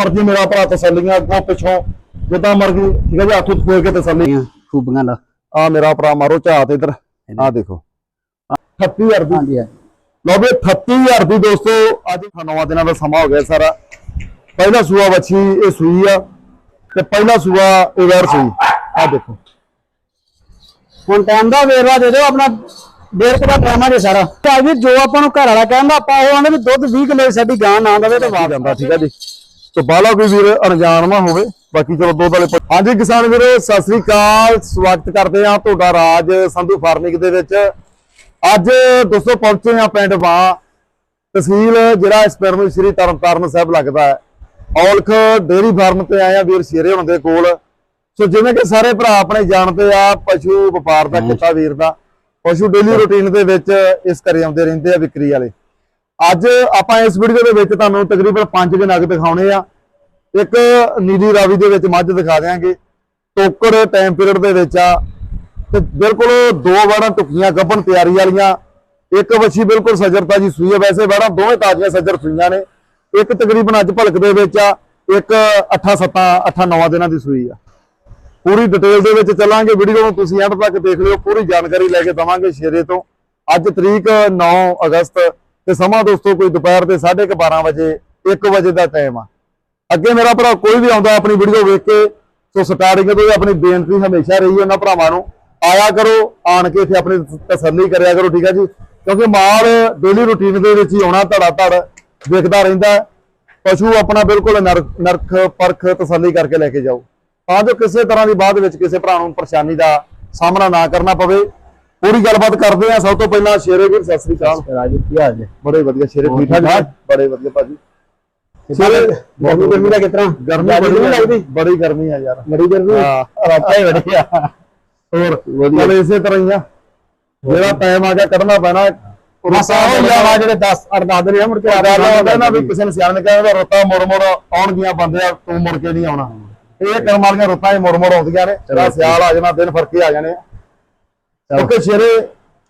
ਮਰਜ਼ੀ ਮੇਰਾ ਭਰਾ ਤਸੱਲੀਆਂ ਅੱਗੋਂ ਪਿੱਛੋਂ ਜਿੱਦਾਂ ਮਰਜ਼ੀ ਠੀਕ ਹੈ ਜੀ ਹੱਥ ਉੱਤ ਫੇਰ ਕੇ ਤਸੱਲੀ। ਖੂਬੀਆਂ ਦਾ ਆ ਮੇਰਾ ਭਰਾ ਮਾਰੋ ਝਾਤ ਇਧਰ। ਆ ਦੇਖੋ। 38000 ਦੀ। ਹਾਂਜੀ ਹਾਂਜੀ। ਲਓ ਵੀ 38000 ਦੀ ਦੋਸਤੋ ਅੱਜ ਨੌਵਾਂ ਦਿਨਾਂ ਦਾ ਸਮਾਂ ਹੋ ਗਿਆ ਸਾਰਾ। ਪਹਿਲਾ ਸੂਆ ਵੱਛੀ ਇਹ ਸੂਈ ਆ ਤੇ ਪਹਿਲਾ ਸੂਆ ਇਹ ਵੈਰ ਸੂਈ। ਆ ਦੇਖੋ। ਹੁਣ ਟਾਈਮ ਦਾ ਵੇਰਵਾ ਦੇ ਦਿਓ ਆਪਣਾ ਡੇਢ ਕੁ ਦਾ ਟਾਈਮ ਆ ਜੇ ਸਾਰਾ। ਭਾਈ ਵੀ ਜੋ ਆਪਾਂ ਨੂੰ ਘਰ ਵਾਲਾ ਕਹਿੰਦਾ ਆਪਾਂ ਉਹ ਆਂਦੇ ਵੀ ਦੁੱਧ 20 ਕਿਲੋ ਦੀ ਸਾਡੀ ਗਾਂ ਨਾ ਦਵੇ ਤੇ ਆ ਵਾਪਸ ਜਾਂਦਾ ਠੀਕ ਹੈ ਜੀ। ਤੇ ਬਾਲਾ ਕੋਈ ਵੀਰ ਅਣਜਾਣ ਨਾ ਹੋਵੇ। ਬਾਕੀ ਚਲੋ ਦੋ ਵਾਲੇ ਹਾਂਜੀ ਕਿਸਾਨ ਵੀਰੋ ਸਤਿ ਸ੍ਰੀ ਅਕਾਲ। ਸਵਾਗਤ ਕਰਦੇ ਆ ਤੁਹਾਡਾ ਰਾਜ ਸੰਧੂ ਫਾਰਮਿੰਗ ਦੇ ਵਿੱਚ। ਅੱਜ ਦੋਸਤੋ ਪਹੁੰਚੇ ਆ ਪਿੰਡ ਵਾਂ। ਤਹਿਸੀਲ ਜਿਹੜਾ ਇਸ ਪਿੰਡ ਨੂੰ ਸ੍ਰੀ ਤਰਨਤਾਰਨ ਸਾਹਿਬ ਲੱਗਦਾ ਹੈ। ਔਲਖ ਡੇਰੀ ਫਾਰਮ ਤੇ ਆਏ ਆ ਵੀਰ ਸ਼ੇਰੇ ਹੁਣ ਦੇ ਕੋਲ। ਸੋ ਜਿਵੇਂ ਕਿ ਸਾਰੇ ਭਰਾ ਆਪਣੇ ਜਾਣਦੇ ਆ ਪਸ਼ੂ ਵਪਾਰ ਦਾ ਕਿੱਤਾ ਵੀਰ ਦਾ। ਪਸ਼ੂ ਡੇਲੀ ਰੁਟੀਨ ਦੇ ਵਿੱਚ ਇਸ ਕਰੀ ਆਉਂਦੇ ਰਹਿੰਦੇ ਆ ਵਿਕਰੀ ਵਾਲੇ। ਅੱਜ ਆਪਾਂ ਇਸ ਵੀਡੀਓ ਦੇ ਵਿੱਚ ਤੁਹਾਨੂੰ ਤਕਰੀਬਨ 5 ਦੇ ਨਗ ਦਿਖਾਉਣੇ ਆ। ਇੱਕ ਨੀਲੀ ਰਾਵੀ ਦੇ ਵਿੱਚ ਮੱਝ ਦਿਖਾ ਦਿਆਂਗੇ। ਟੋਕਰ ਟਾਈਮ ਪੀਰੀਅਡ ਦੇ ਵਿੱਚ ਆ। ਤੇ ਬਿਲਕੁਲ ਦੋ ਵਾਰਾਂ ਟੁਕੀਆਂ ਗੱਭਣ ਤਿਆਰੀ ਵਾਲੀਆਂ। ਇੱਕ ਵੱਛੀ ਬਿਲਕੁਲ ਸਜਰਤਾ ਜੀ ਸੂਈ ਹੈ ਵੈਸੇ ਵਾਰਾਂ ਦੋਵੇਂ ਤਾਜ਼ੀਆਂ ਸਜਰ ਸੂਈਆਂ ਨੇ। ਇੱਕ ਤਕਰੀਬਨ ਅੱਜ ਭਲਕ ਦੇ ਵਿੱਚ ਆ। ਇੱਕ 8 7 8 9 ਦਿਨਾਂ ਦੀ ਸੂਈ ਆ। ਪੂਰੀ ਡਿਟੇਲ ਦੇ ਵਿੱਚ ਚੱਲਾਂਗੇ। ਵੀਡੀਓ ਨੂੰ ਤੁਸੀਂ ਐਂਡ ਤੱਕ ਦੇਖ ਲਿਓ। ਪੂਰੀ ਜਾਣਕਾਰੀ ਲੈ ਕੇ ਦਵਾਂਗੇ ਸ਼ੇਰੇ ਤੋਂ। ਅੱਜ ਤਰੀਕ 9 ਅਗਸਤ ਤੇ ਸਮਾਂ ਦੋਸਤੋ ਕੋਈ ਦੁਪਹਿਰ ਦੇ 12:30 ਵਜੇ 1 ਵਜੇ ਦਾ ਟਾਈਮ ਆ। ਅੱਗੇ ਮੇਰਾ ਭਰਾ ਕੋਈ ਵੀ ਆਉਂਦਾ ਆਪਣੀ ਵੀਡੀਓ ਵੇਖ ਕੇ, ਸੋ ਸਟਾਰਟਿੰਗ ਤੋਂ ਆਪਣੀ ਬੇਨਤੀ ਹਮੇਸ਼ਾ ਰਹੀ ਉਹਨਾਂ ਭਰਾਵਾਂ ਨੂੰ, ਆਇਆ ਕਰੋ, ਆਣ ਕੇ ਇੱਥੇ ਆਪਣੀ ਤਸੱਲੀ ਕਰਿਆ ਕਰੋ, ਠੀਕ ਹੈ ਜੀ? ਕਿਉਂਕਿ ਮਾਲ ਡੇਲੀ ਰੁਟੀਨ ਦੇ ਵਿੱਚ ਹੀ ਆਉਣਾ ਧੜਾ ਧੜ ਵਿਕਦਾ ਰਹਿੰਦਾ ਪਸ਼ੂ ਆਪਣਾ ਬਿਲਕੁਲ ਨਰ- ਨਰਖ, ਪਰਖ ਤਸੱਲੀ ਕਰਕੇ ਲੈ ਕੇ ਜਾਓ। ਤਾਂ ਜੋ ਕਿਸੇ ਤਰ੍ਹਾਂ ਦੀ ਬਾਅਦ ਵਿੱਚ ਕਿਸੇ ਭਰਾ ਨੂੰ ਪਰੇਸ਼ਾਨੀ ਦਾ ਸਾਹਮਣਾ ਨਾ ਕਰਨਾ ਪਵੇ ਪੂਰੀ ਗੱਲਬਾਤ ਕਰਦੇ ਆ ਸਭ ਤੋਂ ਪਹਿਲਾਂ ਸ਼ੇਰੇ ਵੀਰ ਸਤਿ ਸ੍ਰੀ ਅਕਾਲ। ਰਾਜੂ ਕੀ ਹਾਲ ਜੀ? ਬੜੇ ਵਧੀਆ ਸ਼ੇਰੇ ਠੀਕ ਠਾਕ? ਬੜੇ ਵਧੀਆ ਭਾਜੀ। ਸ਼ੇਰੇ ਗਰਮੀ ਗਰਮੀ ਦਾ ਕਿਤਨਾ ਗਰਮੀ ਬੜੀ ਲੱਗਦੀ? ਬੜੀ ਗਰਮੀ ਆ ਯਾਰ। ਬੜੀ ਗਰਮੀ? ਹਾਂ। ਰਾਤਾਂ ਹੀ ਬੜੀ ਆ। ਹੋਰ ਵਧੀਆ। ਚਲ ਇਸੇ ਤਰ੍ਹਾਂ ਹੀ ਆ। ਜਿਹੜਾ ਟਾਈਮ ਆ ਗਿਆ ਕੱਢਣਾ ਪੈਣਾ। ਮਸਾ ਹੋ ਜਾਵਾ ਜਿਹੜੇ 10 8 10 ਦਿਨ ਆ ਮੁੜ ਕੇ ਆ ਹੁੰਦਾ ਨਾ ਵੀ ਕਿਸੇ ਨੇ ਸਿਆਣ ਨੇ ਕਹਿੰਦਾ ਰੋਤਾ ਮੁੜ ਮੁੜ ਆਉਣਗੀਆਂ ਬੰਦੇ ਆ ਤੂੰ ਮੁੜ ਕੇ ਨਹੀਂ ਆਉਣਾ। ਇਹ ਕਰਮ ਵਾਲੀਆਂ ਰੁੱਤਾਂ ਹੀ ਮੁੜ ਮੁੜ ਆਉਂਦੀਆਂ ਨੇ। ਜਿਹੜਾ ਸਿਆਲ ਆ ਜਾਣਾ ਦਿਨ ਫਰਕੇ ਆ ਜਾਣੇ ਕਿਉਂਕਿ ਸ਼ੇਰੇ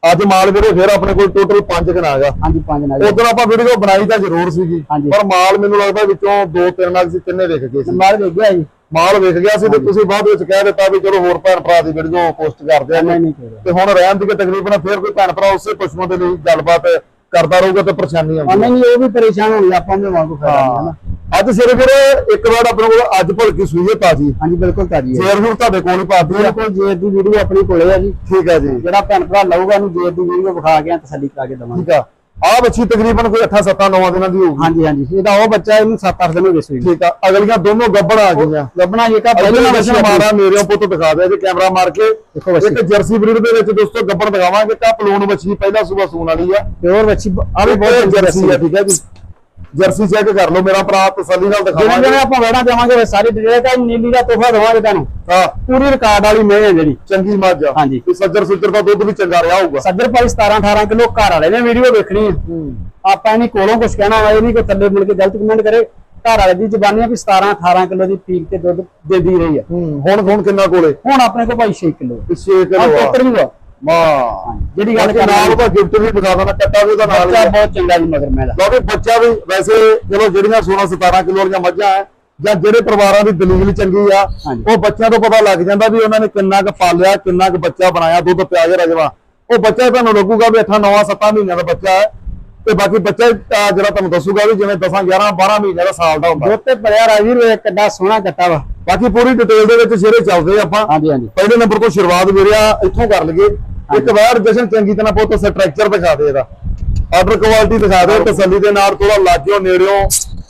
ਅੱਜ ਮਾਲ ਵੀਰੇ ਫਿਰ ਆਪਣੇ ਕੋਲ ਟੋਟਲ 5 ਦਿਨ ਆ। ਗਿਆ ਹਾਂਜੀ ਪੰਜ ਨਾਲ ਉਦੋਂ ਆਪਾਂ ਵੀਡੀਓ ਬਣਾਈ ਤਾਂ ਜ਼ਰੂਰ ਸੀਗੀ ਹਾਂਜੀ। ਪਰ ਮਾਲ ਮੈਨੂੰ ਲੱਗਦਾ ਵਿੱਚੋਂ ਦੋ ਤਿੰਨ ਨਾਲ ਸੀ ਤਿੰਨੇ ਵਿਕ ਗਏ ਸੀ। ਮਾਰ ਵੇਖ ਗਿਆ ਜੀ। ਮਾਲ ਵਿਕ ਗਿਆ ਸੀ ਤੇ ਤੁਸੀਂ ਬਾਅਦ ਵਿੱਚ ਕਹਿ ਦਿੱਤਾ ਵੀ ਚਲੋ ਹੋਰ ਭੈਣ ਭਰਾ ਦੀ ਵੀਡੀਓ ਪੋਸਟ ਕਰਦੇ ਆ ਨਹੀਂ ਨਹੀਂ ਕੋਈ ਤੇ ਹੁਣ ਰਹਿਣ ਦੀ ਕਿ ਤਕਰੀਬਨ ਫਿਰ ਕੋਈ ਭੈਣ ਭਰਾ ਉਸੇ ਪਸ਼ੂਆਂ ਦੇ ਲਈ ਗੱਲਬਾਤ ਕਰਦਾ ਰਹੂਗਾ ਤੇ ਪਰੇਸ਼ਾਨੀ ਆਉਂਦੀ ਨਹੀਂ ਉਹ ਵੀ ਪਰੇਸ਼ਾਨ ਹੋਣੀ ਆਪਾਂ ਵੀ ਵਾਂਗੂ ਨਹੀਂ ਹੈ। ਨਾ। ਅੱਜ ਸਿਰੇ ਫਿਰ ਇੱਕ ਵਾਰ ਆਪਣੇ ਕੋਲ ਅੱਜ ਭਲਕੀ ਸੂਈ ਹੈ ਤਾਜੀ। ਹਾਂਜੀ ਬਿਲਕੁਲ ਤਾਜੀ ਹੈ। ਫੇਰ ਹੁਣ ਤੁਹਾਡੇ ਕੋਲ ਹੀ ਪਾਤੀ ਆ ਬਿਲਕੁਲ ਜੇ ਦੀ ਵੀਡੀਓ ਆਪਣੀ ਕੋਲੇ ਆ ਜੀ। ਠੀਕ ਹੈ ਜੀ। ਜਿਹੜਾ ਭੈਣ ਭਰਾ ਲਊਗਾ ਉਹਨੂੰ ਜੇ ਦੀ ਵੀਡੀਓ ਵਿਖਾ ਕੇ ਤਸੱਲੀ ਕਰਾ ਕੇ ਦਵਾਂਗੇ। ਠੀਕ ਆ। ਆ ਬੱਚੀ ਤਕਰੀਬਨ ਕੋਈ 8 7 9 ਦਿਨਾਂ ਦੀ ਹੋਊਗੀ ਹਾਂਜੀ ਹਾਂਜੀ। ਇਹਦਾ ਉਹ ਬੱਚਾ ਇਹਨੂੰ 7-8 ਦਿਨ ਹੋ ਗਏ ਸੂਈ ਠੀਕ ਆ। ਅਗਲੀਆਂ ਦੋਨੋਂ ਗੱਬੜ ਆ ਗਈਆਂ। ਲੱਭਣਾ ਇਹ ਕਾ ਪਹਿਲਾਂ ਵਸ਼ਨ ਮਾਰਾ ਮੇਰੇ ਪੁੱਤ ਦਿਖਾ ਦੇ ਜੇ ਕੈਮਰਾ ਮਾਰ ਕੇ। ਦੇਖੋ ਬੱਚੀ। ਇੱਕ ਜਰਸੀ ਬਰੀਡ ਦੇ ਵਿੱਚ ਦੋਸਤੋ ਗੱਬੜ ਦਿਖਾਵਾਂਗੇ ਤਾਂ ਪਲੂਨ ਬੱਚੀ ਪਹਿਲਾ ਸੂਬਾ ਸੂਣ ਵਾਲੀ ਆ। ਪਿਓਰ ਬੱਚੀ ਆ ਵੀ ਬਹੁਤ ਜਰਸੀ ਆ ਠੀਕ ਹੈ ਜੀ। ਜਰਸੀ ਚੈੱਕ ਕਰ ਲਓ ਮੇਰਾ ਭਰਾ ਤਸੱਲੀ ਨਾਲ ਦਿਖਾਵਾਂਗੇ। ਜਿਵੇਂ ਆਪਾਂ ਵੜਾ ਦੇਵਾਂਗੇ ਸਾਰੀ ਡਿਟੇਲ ਤਾਂ ਨੀਲੀ ਦਾ ਤੋਹਫਾ ਦਵਾਂਗੇ ਤੁਹਾਨੂੰ। ਹਾਂ। ਪੂਰੀ ਰਿਕਾਰਡ ਵਾਲੀ ਮੈਂ ਹੈ ਜਿਹੜੀ। ਚੰਗੀ ਮੱਝ ਆ। ਹਾਂਜੀ। ਤੇ ਸੱਜਰ ਸੁੱਜਰ ਦਾ ਦੁੱਧ ਵੀ ਚੰਗਾ ਰਿਹਾ ਹੋਊਗਾ। ਸੱਜਰ ਭਾਈ 17-18 ਕਿਲੋ ਘਰ ਵਾਲੇ ਨੇ ਵੀਡੀਓ ਵੇਖਣੀ ਹੈ। ਆਪਾਂ ਨਹੀਂ ਕੋਲੋਂ ਕੁਝ ਕਹਿਣਾ ਹੋਇਆ ਇਹ ਨਹੀਂ ਕੋਈ ਥੱਲੇ ਮਿਲ ਕੇ ਗਲਤ ਕਮੈਂਟ ਕਰੇ। ਘਰ ਵਾਲੇ ਦੀ ਜ਼ਬਾਨੀ ਆ ਵੀ 17-18 ਕਿਲੋ ਦੀ ਪੀਕ ਤੇ ਦੁੱਧ ਦਿੰਦੀ ਰਹੀ ਆ। ਹੂੰ ਹੁਣ ਹੁਣ ਕਿੰਨਾ ਕੋਲੇ? ਹੁਣ ਆਪਣੇ ਕੋਲ ਭਾਈ 6 ਕਿਲੋ। ਪਿੱਛੇ ਕਿਲੋ ਆ। ਟੋਕਰ ਵੀ ਆ ਮਾਂ ਜਿਹੜੀ ਗੱਲ ਗੱਲ ਨਾਲ ਉਹਦਾ ਗਿਫਟ ਵੀ ਦਿਖਾ ਦੇਣਾ ਕੱਟਾ ਵੀ ਉਹਦਾ ਨਾਲ ਹੀ ਬੱਚਾ ਆ। ਬਹੁਤ ਚੰਗਾ ਜੀ ਮਗਰ ਮੈਂ ਦਾ ਕਿਉਂਕਿ ਬੱਚਾ ਵੀ ਵੈਸੇ ਚਲੋ ਜਿਹੜੀਆਂ 16 17 ਕਿਲੋ ਵਾਲੀਆਂ ਮੱਝਾਂ ਆ ਜਾਂ ਜਿਹੜੇ ਪਰਿਵਾਰਾਂ ਦੀ ਦਲੀਲ ਚੰਗੀ ਆ ਹਾਂਜੀ। ਉਹ ਬੱਚਿਆਂ ਤੋਂ ਪਤਾ ਲੱਗ ਜਾਂਦਾ ਵੀ ਉਹਨਾਂ ਨੇ ਕਿੰਨਾ ਕੁ ਪਾਲਿਆ ਕਿੰਨਾ ਕੁ ਬੱਚਾ ਬਣਾਇਆ ਦੁੱਧ ਪਿਆ ਕੇ ਰਜਵਾ। ਉਹ ਬੱਚਾ ਤੁਹਾਨੂੰ ਲੱਗੂਗਾ ਵੀ 8 9 7 ਮਹੀਨਿਆਂ ਦਾ ਬੱਚਾ ਹੈ। ਤੇ ਬਾਕੀ ਬੱਚਾ ਜਿਹੜਾ ਤੁਹਾਨੂੰ ਦੱਸੂਗਾ ਵੀ ਜਿਵੇਂ 10 11 12 ਮਹੀਨਿਆਂ ਦਾ ਸਾਲ ਦਾ ਹੁੰਦਾ। ਦੁੱਧ ਤੇ ਸੋਹਣਾ ਕੱਟਾ ਵਾ। ਬਾਕੀ ਪੂਰੀ ਡਿਟੇਲ ਦੇ ਵਿੱਚ ਸ਼ੇਰੇ ਚੱਲਦੇ ਆਪਾਂ। ਹਾਂਜੀ ਹਾਂਜੀ। ਪਹਿਲੇ ਨੰਬਰ ਤੋਂ ਸ਼ੁਰੂਆਤ ਵੀਰਿਆ ਇੱਥੋਂ ਕਰ ਲਈਏ। ਇੱਕ ਵਾਰ ਜਸ਼ਨ ਚੰਗੀ ਤਰ੍ਹਾਂ ਪੁੱਤ ਸਟਰਕਚਰ ਦਿਖਾ ਦੇ ਇਹਦਾ। ਆਰਡਰ ਕੁਆਲਿਟੀ ਦਿਖਾ ਦੇ ਤਸੱਲੀ ਦੇ ਨਾਲ ਥੋੜਾ ਲਾਗਿਓ ਨੇੜਿਓ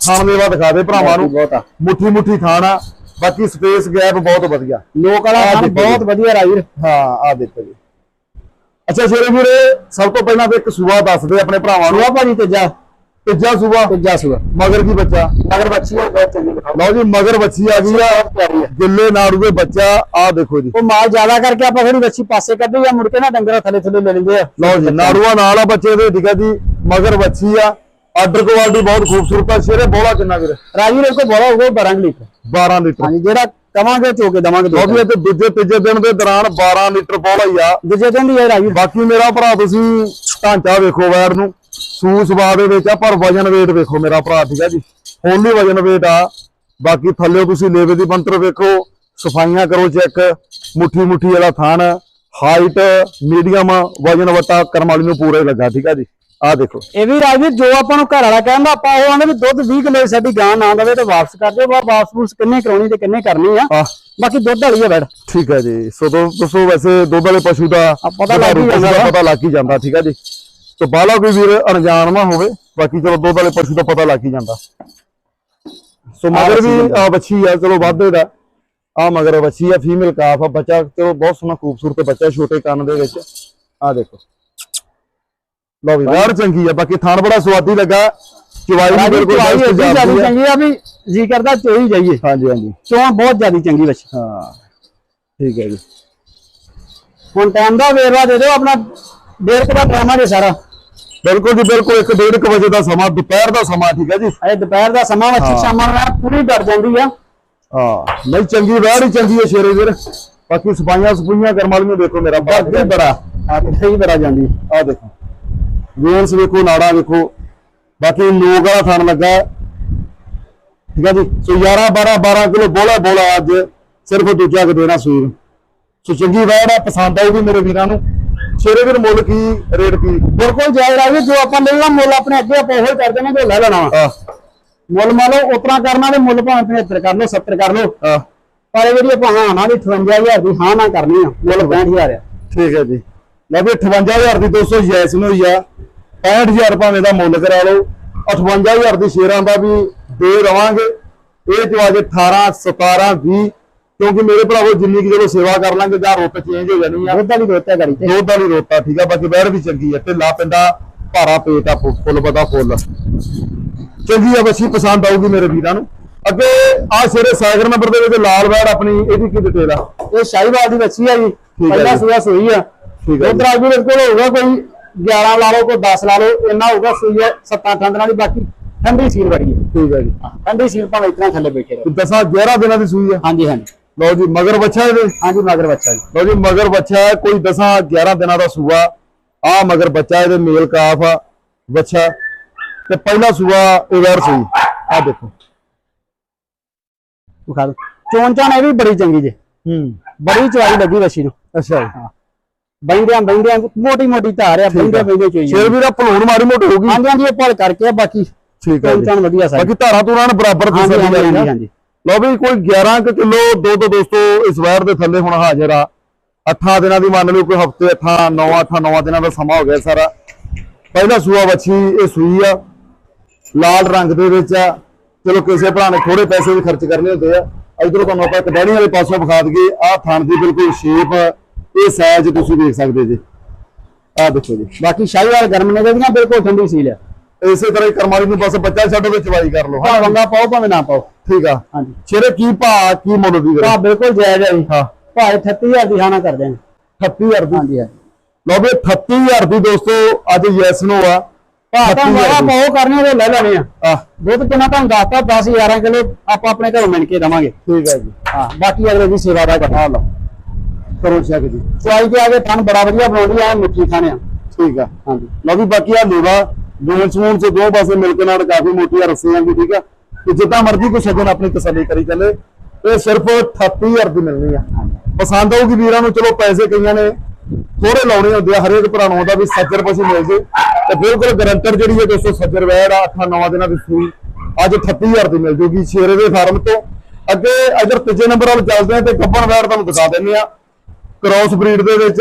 ਥਾਣ ਦੇਵਾ ਦਿਖਾ ਦੇ ਭਰਾਵਾਂ ਨੂੰ। ਆ। ਮੁੱਠੀ ਮੁੱਠੀ ਥਾਣ ਆ ਬਾਕੀ ਸਪੇਸ ਗੈਪ ਬਹੁਤ ਵਧੀਆ। ਲੋਕ ਵਾਲਾ ਖਾਣ ਬਹੁਤ ਵਧੀਆ ਰਾਜੀ ਹਾਂ ਆ ਦੇਖੋ ਜੀ। ਅੱਛਾ ਸ਼ੇਰੇ ਵੀਰੇ ਸਭ ਤੋਂ ਪਹਿਲਾਂ ਤੇ ਇੱਕ ਸੂਆ ਦੱਸ ਦੇ ਆਪਣੇ ਭਰਾਵਾਂ ਨੂੰ। ਸੁਆ ਭਾਜੀ ਤੇਜਾ ਤੀਜਾ ਸੂਆ ਤੇਜਾ ਸੁਆ ਮਗਰ ਕੀ ਬੱਚਾ? ਮਗਰ ਬੱਚੀ ਆ ਬਹੁਤ ਚੰਗੀ ਲਓ ਜੀ ਮਗਰ ਬੱਚੀ ਆ ਗਈ ਆ। ਗਿੱਲੇ ਨਾੜੂ ਦੇ ਬੱਚਾ ਆ ਦੇਖੋ ਜੀ। ਉਹ ਮਾਲ ਜ਼ਿਆਦਾ ਕਰਕੇ ਆਪਾਂ ਫਿਰ ਬੱਚੀ ਪਾਸੇ ਕੱਢਦੇ ਜਾਂ ਮੁੜ ਕੇ ਨਾ ਡੰਗਰਾਂ ਥੱਲੇ ਥੱਲੇ ਲੈ ਲੈਂਦੇ ਆ। ਲਓ ਜੀ ਨਾੜੂਆ ਨਾਲ ਆ ਬੱਚੇ ਦੇ ਠੀਕ ਜੀ। ਮਗਰ ਬੱਚੀ ਆ। ਆਰਡਰ ਕੁਆਲਿਟੀ ਬਹੁਤ ਖੂਬਸੂਰਤ ਆ। ਸ਼ੇਰੇ ਬੋਲਾ ਕਿੰਨਾ ਵੀਰੇ ਰਾਜੀ ਰੇਟ ਕੋ ਬੜਾ ਹੋਊਗਾ 12 ਲੀਟਰ। 12 ਲੀਟਰ। ਹਾਂਜੀ ਜਿਹੜਾ ਕਵਾਂਗੇ ਚੋਕੇ ਦਵਾਂਗੇ ਲਓ ਜੀ ਇਹ ਤੇ ਦੂਜੇ ਤੀਜੇ ਦਿਨ ਦੇ ਦੌਰਾਨ 12 ਲੀਟਰ ਬੋਲਾ ਹੀ ਆ। ਦੂਜੇ ਦਿਨ ਦੀ ਹੈ ਰਾਜੀ ਬਾਕੀ ਮੇਰਾ ਭਰਾ ਤੁਸੀਂ ਢਾਂਚਾ ਵੇਖੋ ਵੈਰ ਨੂੰ। ਸੂ ਸਵਾ ਦੇ ਵਿੱਚ ਆ ਪਰ ਵਜਨ weight ਵੇਖੋ ਮੇਰਾ ਭਰਾ ਠੀਕ ਹੈ ਜੀ। ਹੋਲੀ ਵਜਨ weight ਆ। ਬਾਕੀ ਥੱਲੇ ਤੁਸੀਂ ਲੇਵੇ ਦੀ ਬੰਤਰ ਵੇਖੋ ਸਫਾਈਆਂ ਕਰੋ ਚੈੱਕ ਮੁੱਠੀ ਮੁੱਠੀ ਵਾਲਾ ਥਾਨ ਹਾਈਟ ਮੀਡੀਅਮ ਵਜਨ ਵਟਾ ਕਰਮ ਵਾਲੀ ਨੂੰ ਪੂਰਾ ਲੱਗਾ ਠੀਕ ਆ ਜੀ। ਆਹ ਦੇਖੋ। ਇਹ ਵੀ ਰਾਜਵੀਰ ਜੋ ਆਪਾਂ ਨੂੰ ਘਰ ਵਾਲਾ ਕਹਿੰਦਾ ਆਪਾਂ ਉਹ ਆਂਦੇ ਵੀ ਦੁੱਧ 20 ਕਿਲੋ ਸਾਡੀ ਗਾਂ ਨਾ ਦਵੇ ਤੇ ਵਾਪਸ ਕਰ ਦਿਓ ਬਾ ਵਾਪਸ ਵੂਪਸ ਕਿੰਨੇ ਕਰਾਉਣੀ ਤੇ ਕਿੰਨੇ ਕਰਨੀ ਆ। ਬਾਕੀ ਦੁੱਧ ਵਾਲੀ ਆ ਬੈੜ ਠੀਕ ਹੈ ਜੀ। ਸੋ ਦੋਸਤੋ ਵੈਸੇ ਦੁੱਧ ਵਾਲੇ ਪਸ਼ੂ ਦਾ ਪਤਾ ਲੱਗ ਹੀ ਜਾਂਦਾ। ਪਤਾ ਲੱਗ ਹੀ ਜਾਂਦਾ ਠੀਕ ਹੈ ਜੀ। ਸੋ ਬਾਲਾ ਕੋਈ ਵੀਰ ਅਣਜਾਣ ਨਾ ਹੋਵੇ ਬਾਕੀ ਚਲੋ ਦੁੱਧ ਵਾਲੇ ਪਸ਼ੂ ਦਾ ਪਤਾ ਲੱਗ ਹੀ ਜਾਂਦਾ। ਸੋ ਮਗਰ ਵੀ ਆ। ਬੱਚੀ ਆ ਚਲੋ ਵਾਧੇ ਦਾ। ਆ ਮਗਰ ਬੱਚੀ ਆ ਫੀਮੇਲ ਕਾਫ ਆ ਬੱਚਾ ਚਲੋ ਬਹੁਤ ਸੋਹਣਾ ਖੂਬਸੂਰਤ ਬੱਚਾ ਛੋਟੇ ਕੰਨ ਦੇ ਵਿੱਚ। ਆ ਦੇਖੋ। ਲਓ ਵੀ ਬਾਹਰ ਚੰਗੀ ਆ ਬਾਕੀ ਥਾਣ ਬੜਾ ਸਵਾਦੀ ਲੱਗਾ। ਚਵਾਈ ਵੀ ਬਿਲਕੁਲ ਜ਼ਿਆਦਾ ਚੰਗੀ ਆ ਵੀ ਜੀ ਕਰਦਾ ਚੋਈ ਜਾਈਏ। ਹਾਂਜੀ ਹਾਂਜੀ। ਚੋਂ ਬਹੁਤ ਜ਼ਿਆਦਾ ਚੰਗੀ ਬੱਚੀ ਹਾਂ ਠੀਕ ਹੈ ਜੀ। ਹੁਣ ਟਾਈਮ ਦਾ ਵੇਰਵਾ ਦੇ ਦਿਓ ਆਪਣਾ ਡੇਢ ਕੁ ਦਾ ਟਾਈਮ ਆ ਸਾਰਾ। ਬਿਲਕੁਲ ਜੀ ਬਿਲਕੁਲ। ਇੱਕ ਡੇਢ ਕੁ ਵਜੇ ਦਾ ਸਮਾਂ ਦੁਪਹਿਰ ਦਾ ਸਮਾਂ ਠੀਕ ਹੈ ਜੀ? ਅਜੇ ਦੁਪਹਿਰ ਦਾ ਸਮਾਂ ਮੱਛੀ ਸ਼ਾਮਾਂ ਪੂਰੀ ਡਰ ਜਾਂਦੀ ਆ। ਹਾਂ। ਨਹੀਂ ਚੰਗੀ ਵੈੜ ਹੀ ਚੰਗੀ ਹੈ ਸ਼ੇਰੇ ਵੀਰ। ਬਾਕੀ ਸਫਾਈਆਂ ਸਫੂਈਆਂ ਕਰਮ ਵਾਲੀ ਨੂੰ ਦੇਖੋ ਮੇਰਾ ਹੀ ਬੜਾ ਆ ਤੇ ਸਹੀ ਬੜਾ ਜਾਂਦੀ। ਆ ਦੇਖੋ। ਵੇਨਸ ਵੇਖੋ ਨਾੜਾ ਵੇਖੋ। ਬਾਕੀ ਲੋਕ ਵਾਲਾ ਥਣ ਲੱਗਾ। ਠੀਕ ਹੈ ਜੀ? ਸੋ 11 12 12 ਕਿਲੋ ਬੋਲਾ ਬੋਲਾ ਅੱਜ। ਸਿਰਫ ਦੂਜਾ ਕਿ ਦੇਣਾ ਸੂਰ। ਸੋ ਚੰਗੀ ਵੈੜ ਆ ਪਸੰਦ ਆਊਗੀ ਮੇਰੇ ਵੀਰਾਂ ਨੂੰ। ਸ਼ੇਰੇ ਵੀਰ ਮੁੱਲ ਕੀ ਰੇਟ ਕੀ? ਬਿਲਕੁਲ ਜਾਇਜ਼ ਰਾਜੀ ਜੋ ਆਪਾਂ ਲੈਣਾ ਮੁੱਲ ਆਪਣੇ ਅੱਗੇ ਆਪਾਂ ਉਹੀ ਕਰ ਦੇਣਾ ਜੋ ਲੈ ਲੈਣਾ ਵਾ। ਆ ਮੁੱਲ ਮੰਨ ਲਓ ਉਤਨਾ ਕਰਨਾ ਤੇ ਮੁੱਲ ਭਾਵੇਂ 75 ਕਰ ਲਓ 70 ਕਰ ਲਓ। ਆ ਪਰ ਇਹ ਜਿਹੜੀ ਆਪਾਂ ਹਾਂ ਨਾ ਦੀ 58000 ਦੀ ਹਾਂ ਨਾ ਕਰਨੀ ਆ ਮੁੱਲ 65000 ਆ। ਠੀਕ ਹੈ ਜੀ। ਲੈ ਵੀ 58000 ਦੀ 200 ਜੈਸ ਨੂੰ ਹੋਈ ਆ 65000 ਭਾਵੇਂ ਦਾ ਮੁੱਲ ਕਰਾ ਲਓ। 58000 ਦੀ ਸ਼ੇਰਾਂ ਦਾ ਵੀ ਦੇ ਰਵਾਂਗੇ। ਇਹ ਜੋ ਅੱਜ 18 17 20 ਕਿਉਂਕਿ ਮੇਰੇ ਭਰਾਵੋ ਜਿੰਨੀ ਕਿ ਜਦੋਂ ਸੇਵਾ ਕਰ ਲਾਂਗੇ ਜਾਂ ਰੁੱਤ ਚੇਂਜ ਹੋ ਜਾਣੀ ਆ। ਦੁੱਧ ਵਾਲੀ ਦੋਤਿਆ ਕਰੀ ਤੇ। ਦੁੱਧ ਵਾਲੀ ਰੋਤਾ ਠੀਕ ਆ ਬਾਕੀ ਬਹਿਰ ਵੀ ਚੰਗੀ ਆ। ਢਿੱਲਾ ਪਿੰਡਾ ਭਾਰਾ ਪੇਟ ਆ ਫੁ- ਫੁੱਲ ਪਤਾ ਫੁੱਲ। ਚੰਗੀ ਆ ਬੱਚੀ ਪਸੰਦ ਆਊਗੀ ਮੇਰੇ ਵੀਰਾਂ ਨੂੰ। ਅੱਗੇ ਆ ਸ਼ੇਰੇ ਸਾਗਰ ਨੰਬਰ ਦੇ ਵਿੱਚ ਲਾਲ ਵੈੜ ਆਪਣੀ ਇਹਦੀ ਕੀ ਡਿਟੇਲ ਆ? ਇਹ ਸ਼ਾਹੀਵਾਲ ਦੀ ਬੱਚੀ ਆ ਜੀ ਹੈ ਪਹਿਲਾ ਜੀ। ਸੂਆ ਸੂਈ ਆ। ਠੀਕ ਹੈ ਦੁੱਧ ਰਾਜੂ ਦੇ ਕੋਲ ਹੋਊਗਾ ਕੋਈ 11 ਲਾ ਲਓ ਕੋਈ 10 ਲਾ ਲਓ ਇੰਨਾ ਹੋਊਗਾ ਸੂਈ ਆ 7 8 ਦਿਨਾਂ ਦੀ ਬਾਕੀ ਠੰਡੀ ਸੀਲ ਵੜੀ ਹੈ ਠੀਕ ਹੈ ਜੀ। ਠੰਡੀ ਸੀਲ ਭਾਵੇਂ ਇਤਨਾ ਥੱਲੇ ਬੈਠੇ ਰਹੋ। ਦਸਾਂ 11 ਦਿਨਾਂ ਦੀ ਸੂਈ ਆ? ਹਾਂਜੀ ਹਾਂਜੀ। ਲਓ ਜੀ ਮਗਰ ਬੱਚਾ ਇਹਦੇ। ਹਾਂਜੀ ਮਗਰ ਬੱਚਾ ਜੀ। ਲਓ ਜੀ ਮਗਰ ਬੱਚਾ ਹੈ ਕੋਈ ਦਸਾਂ 11 ਦਿਨਾਂ ਦਾ ਸੂਆ। ਆ ਮਗਰ ਬੱਚਾ ਇਹਦੇ ਮੇਲ ਕਾਫ ਆ ਬੱਚਾ ਤੇ ਪਹਿਲਾ ਸੂਆ ਇਹ ਵੈਰ ਸੂਈ ਆ ਦੇਖੋ। ਵਿਖਾ ਦੋ ਚੋਣ ਚਾਣ ਇਹ ਵੀ ਬੜੀ ਚੰਗੀ ਜੇ। ਹੂੰ। ਬੜੀ ਚਵਾਈ ਲੱਗੀ ਬੱਚੀ ਨੂੰ। ਅੱਛਾ ਜੀ। ਬੈਂਦਿਆਂ ਬੈਂਦਿਆਂ ਮੋਟੀ ਮੋਟੀ ਧਾਰ ਆ ਬੈਂਦੇ ਬੈਂਦੇ ਚੋਈ ਸ਼ੇਰ ਵੀ ਦਾ ਭਲੂਣ ਮਾਰੀ ਮੋਟੀ ਹੋਊਗੀ ਹਾਂਜੀ ਹਾਂਜੀ ਇਹ ਭਲ ਕਰਕੇ ਆ, ਬਾਕੀ ਠੀਕ ਹੈ ਚੋਣ ਵਧੀਆ ਸਾਰੀ। ਬਾਕੀ ਧਾਰਾ ਨਾਲ ਬਰਾਬਰ ਹਾਂਜੀ ਤਸੱਲੀ ਹਾਂਜੀ। ਹਾਂਜੀ। ਲਓ ਵੀ ਕੋਈ 11 ਕੁ ਕਿਲੋ ਦੁੱਧ ਦੋਸਤੋ ਇਸ ਵੈਰ ਦੇ ਥੱਲੇ ਹੁਣ ਹਾਜ਼ਰ ਆ। 8 ਦਿਨਾਂ ਦੀ ਮੰਨ ਲਓ ਕੋਈ ਹਫ਼ਤੇ 8 9 8 9 ਦਿਨਾਂ ਦਾ ਸਮਾਂ ਹੋ ਗਿਆ ਸਾਰਾ। ਪਹਿਲਾ ਸੂਆ ਵੱਛੀ ਇਹ ਸੂਈ ਆ। ਲਾਲ ਰੰਗ ਦੇ ਵਿੱਚ ਆ। ਚਲੋ ਕਿਸੇ ਭਰਾ ਨੇ ਥੋੜੇ ਪੈਸੇ ਵੀ ਖਰਚ ਕਰਨੇ ਹੁੰਦੇ ਆ। ਇਧਰੋਂ ਤੁਹਾਨੂੰ ਆਪਾਂ ਇੱਕ ਡੈਣੀ ਵਾਲੇ ਪਾਸੋਂ ਵਿਖਾ ਦਈਏ। ਆਹ ਥਣ ਦੀ ਬਿਲਕੁਲ ਸ਼ੇਪ ਇਹ ਸਾਈਜ਼ ਤੁਸੀਂ ਦੇਖ ਸਕਦੇ ਜੀ। ਆਹ ਦੇਖੋ ਜੀ। ਬਾਕੀ ਸ਼ਾਹੀਵਾਲ ਗਰਮ ਨੇ ਦੀਆਂ ਬਿਲਕੁਲ ਠੰਡੀ ਸੀਲ ਆ। ਇਸੇ ਤਰ੍ਹਾਂ ਹੀ ਕਰਮਾਲੀ ਨੂੰ ਬਸ ਬੱਚਾ ਛੱਡੋ ਵਿੱਚ ਵਾਈ ਕਰ ਲਓ। ਭਾਵੇਂ ਵੰਗਾ ਪਾਓ ਭਾਵੇਂ ਨਾ ਪਾਓ। ਠੀਕ ਆ। ਹਾਂਜੀ। ਸ਼ੇਰੇ ਕੀ ਭਾ ਕੀ ਮੁੱਲ ਦੀ ਤਾਂ ਬਿਲਕੁਲ ਜਾਇਜ਼ ਹੈ ਜੀ। ਹਾਂ। ਭਾਵੇਂ 38000 ਦੀ ਹਾਨਾ ਕਰਦੇ ਨੇ 38000 ਦੀ? ਹਾਂਜੀ ਹਾਂਜੀ। ਲਓ ਵੀ 38000 ਦੀ ਦੋਸਤੋ ਅੱਜ ਯੈਸ ਨੋ ਆ। ਭਾਵੇਂ ਤਾਂ 38000 ਮੇਰਾ ਦੀ। ਪਾਓ ਕਰਨੇ ਉਹ ਲੈ ਲੈਣੇ ਆ। ਆਹ, ਦੁੱਧ ਕਿੰਨਾ ਤੁਹਾਨੂੰ ਦੱਸਤਾ? 10 11 ਕਿਲੋ ਆਪਾਂ ਆਪਣੇ ਘਰੋਂ ਮਿਣ ਕੇ ਦਵਾਂਗੇ। ਠੀਕ ਹੈ ਜੀ। ਹਾਂ ਬਾਕੀ ਅਗਲੇ ਦੀ ਸੇਵਾ ਦਾ ਕਰਨਾ ਲਓ। ਕਰੋ ਚੈੱਕ ਜੀ। ਚੁਆਈ ਤੇ ਆ ਕੇ ਥਣ ਬੜਾ ਵਧੀਆ ਬਣਾਉਂਦੀ ਆ ਮਿੱਠੀ ਖਾਣੇ ਆ। ਠੀਕ ਆ। ਹਾਂਜੀ। ਲਓ ਵੀ ਬਾਕੀ ਆ ਲੇਵਾ ਜੂਨ ਸਮੂਨ ਚ ਦੋ ਪਾਸੇ ਮਿਲ ਕੇ ਨਾਲ ਕਾਫੀ ਮੋਟੀਆਂ ਰੱਸੀਆਂ ਵੀ ਠੀਕ ਆ। ਕਿ ਜਿੱਦਾਂ ਮਰਜ਼ੀ ਕੋਈ ਸੱਜਣ ਆਪਣੀ ਤਸੱਲੀ ਕਰੀ ਚੱਲੇ, ਇਹ ਸਿਰਫ 38000 ਦੀ ਮਿਲਣੀ ਆ। ਪਸੰਦ ਆਊਗੀ ਵੀਰਾਂ ਨੂੰ, ਚਲੋ ਪੈਸੇ ਕਈਆਂ ਨੇ ਥੋੜੇ ਲਾਉਣੇ ਹੁੰਦੇ ਆ, ਹਰੇਕ ਭਰਾ ਨੂੰ ਆਉਂਦਾ ਵੀ ਸੱਜਰ ਪਸ਼ੂ ਮਿਲ ਜੇ। ਤੇ ਬਿਲਕੁਲ ਗਰੰਟਰ ਜਿਹੜੀ ਹੈ ਦੋਸਤੋ, ਸੱਜਰ ਵੈੜ ਆ 8-9 ਦਿਨਾਂ ਦੀ ਸੂਈ, ਅੱਜ 38000 ਦੀ ਮਿਲ ਜੂਗੀ ਸ਼ੇਰੇ ਦੇ ਫਾਰਮ ਤੋਂ। ਅੱਗੇ ਅਜਰ ਤੀਜੇ ਨੰਬਰ ਵੱਲ ਚੱਲਦੇ ਆ ਤੇ ਗੱਬਣ ਵੈੜ ਤੁਹਾਨੂੰ ਦਿਖਾ ਦਿੰਨੇ ਆ ਕ੍ਰਾਸ ਬਰੀਡ ਦੇ ਵਿੱਚ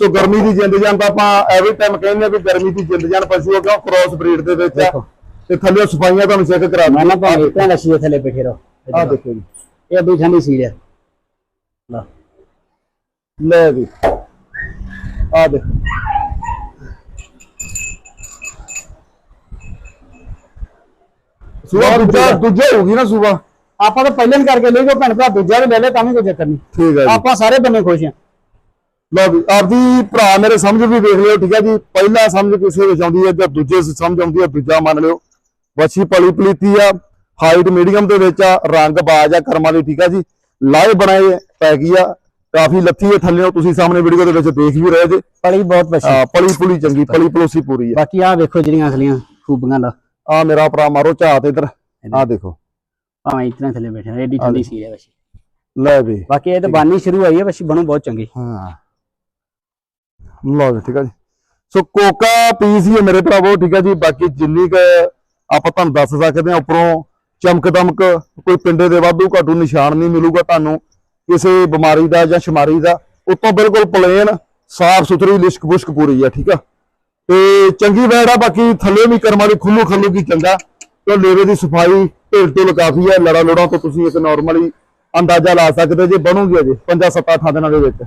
ਸੋ ਗਰਮੀ ਦੀ ਜਿੰਦ ਜਾਨ ਤਾਂ ਆਪਾਂ ਐਵਰੀ ਟਾਈਮ ਕਹਿੰਦੇ ਆ ਵੀ ਗਰਮੀ ਦੀ ਜਿੰਦ ਜਾਨ ਪਸ਼ੂ ਹੋ ਕਿਉਂ ਕ੍ਰਾਸ ਬਰੀਡ ਦੇ ਵਿੱਚ ਤੇ ਥੱਲੇ ਸਫਾਈਆਂ ਤੁਹਾਨੂੰ ਚੈੱਕ ਕਰਾ ਮੈਂ ਨਾ ਭਾਵੇਂ ਇਤਨਾ ਲੱਸੀ ਦੇ ਥੱਲੇ ਬੈਠੇ ਰਹੋ। ਆ ਦੇਖੋ ਜੀ। ਇਹ ਬੜੀ ਠੰਡੀ ਸੀਲ ਲਓ। ਲੈ ਵੀ। ਆ ਦੇਖੋ। ਸੁਬਾ ਦੂਜਾ ਦੂਜਾ ਹੋਊਗੀ ਨਾ ਸੁਬਾ। ਆਪਾਂ ਤਾਂ ਪਹਿਲਾਂ ਹੀ ਕਰਕੇ ਲਈ ਕੋ ਭੈਣ ਭਰਾ ਦੂਜਾ ਵੀ ਲੈ ਲੈ ਤਾਂ ਵੀ ਕੋਈ ਚੱਕਰ ਨਹੀਂ। ਠੀਕ ਹੈ ਜੀ। ਆਪਾਂ ਸਾਰੇ ਬੰਨੇ ਖੁਸ਼ ਆ। ਲਓ ਵੀ ਆਪਦੀ ਭਰਾ ਮੇਰੇ ਸਮਝ ਵੀ ਵੇਖ ਲਿਓ ਠੀਕ ਹੈ ਜੀ। ਪਹਿਲਾ ਸਮਝ ਕਿਸੇ ਵਿੱਚ ਆਉਂਦੀ ਹੈ ਜਾਂ ਦੂਜੇ ਸਮਝ ਆਉਂਦੀ ਹੈ ਦੂਜਾ ਮੰਨ ਲਿਓ। ਵੱਛੀ ਪਲੀ ਪਲੀਤੀ ਆ ਹਾਈਟ ਮੀਡੀਅਮ ਦੇ ਵਿੱਚ ਆ ਰੰਗ ਬਾਜ ਆ ਕਰਮਾਂ ਦੀ ਠੀਕ ਆ ਜੀ। ਲਾਏ ਬਣਾਏ ਪੈ ਗਈ ਆ ਕਾਫੀ ਲੱਥੀ ਹੈ ਥੱਲੇੋਂ ਤੁਸੀਂ ਸਾਹਮਣੇ ਵੀਡੀਓ ਦੇ ਵਿੱਚ ਦੇਖ ਵੀ ਰਹੇ ਜੇ। ਪਲੀ ਬਹੁਤ ਪਛੀ ਆ, ਪਲੀ ਪੁਲੀ ਚੰਗੀ ਪਲੀ ਪਲੋਸੀ ਪੂਰੀ ਆ। ਬਾਕੀ ਆ ਵੇਖੋ ਜਿਹੜੀਆਂ ਅਸਲੀਆਂ ਖੂਬੀਆਂ ਦਾ। ਆ ਮੇਰਾ ਭਰਾ ਮਾਰੋ ਝਾਤ ਇਧਰ। ਆ ਦੇਖੋ। ਭਾਵੇਂ ਇਤਨਾ ਥੱਲੇ ਬੈਠੇ ਨੇ ਠੰਡੀ ਸੀ ਹੈ ਵਸ਼ੀ ਲੈ ਵੀ। ਬਾਕੀ ਇਹ ਤਾਂ ਬਾਨੀ ਸ਼ੁਰੂ ਹੋਈ ਹੈ ਵਸ਼ੀ ਬਣੂ ਬਹੁਤ ਚੰਗੀ। ਹਾਂ। ਲਓ ਠੀਕ ਆ ਜੀ। ਸੋ ਕੋਕਾ ਪੀਸ ਹੀ ਹੈ ਮੇਰੇ ਭਰਾਵੋ ਠੀਕ ਆ ਜੀ। ਬਾਕੀ ਜਿੰਨੀ ਕ ਆਪਾਂ ਤੁਹਾਨੂੰ ਦੱਸ ਸਕਦੇ ਆ ਉੱਪਰੋਂ ਚਮਕ ਦਮਕ ਕੋਈ ਪਿੰਡੇ ਦੇ ਵਾਧੂ ਘਾਟੂ ਨਿਸ਼ਾਨ ਨਹੀਂ ਮਿਲੂਗਾ ਤੁਹਾਨੂੰ ਕਿਸੇ ਬਿਮਾਰੀ ਦਾ ਜਾਂ ਸ਼ਮਾਰੀ ਦਾ। ਉੱਤੋਂ ਬਿਲਕੁਲ ਪਲੇਨ ਸਾਫ਼ ਸੁਥਰੀ ਲਿਸ਼ਕ ਬੁਸ਼ਕ ਪੂਰੀ ਆ, ਠੀਕ ਆ? ਤੇ ਚੰਗੀ ਵੈੜ ਆ, ਬਾਕੀ ਥੱਲੇ ਵੀ ਕਰਮਾਂ ਦੀ ਖੁੱਲੂ ਖੱਲੂ ਕੀ ਚੰਗਾ। ਤੇ ਲੇਵੇ ਦੀ ਸਫ਼ਾਈ ਢੇਰ ਢੋਲ ਕਾਫੀ ਹੈ ਲੜਾ ਲੋੜਾਂ ਤੋਂ ਤੁਸੀਂ ਇੱਕ ਨਾਰਮਲੀ ਅੰਦਾਜ਼ਾ ਲਾ ਸਕਦੇ ਜੇ ਬਣੂਗੀ ਜੇ 5 7 8 ਦਿਨਾਂ ਦੇ ਵਿੱਚ।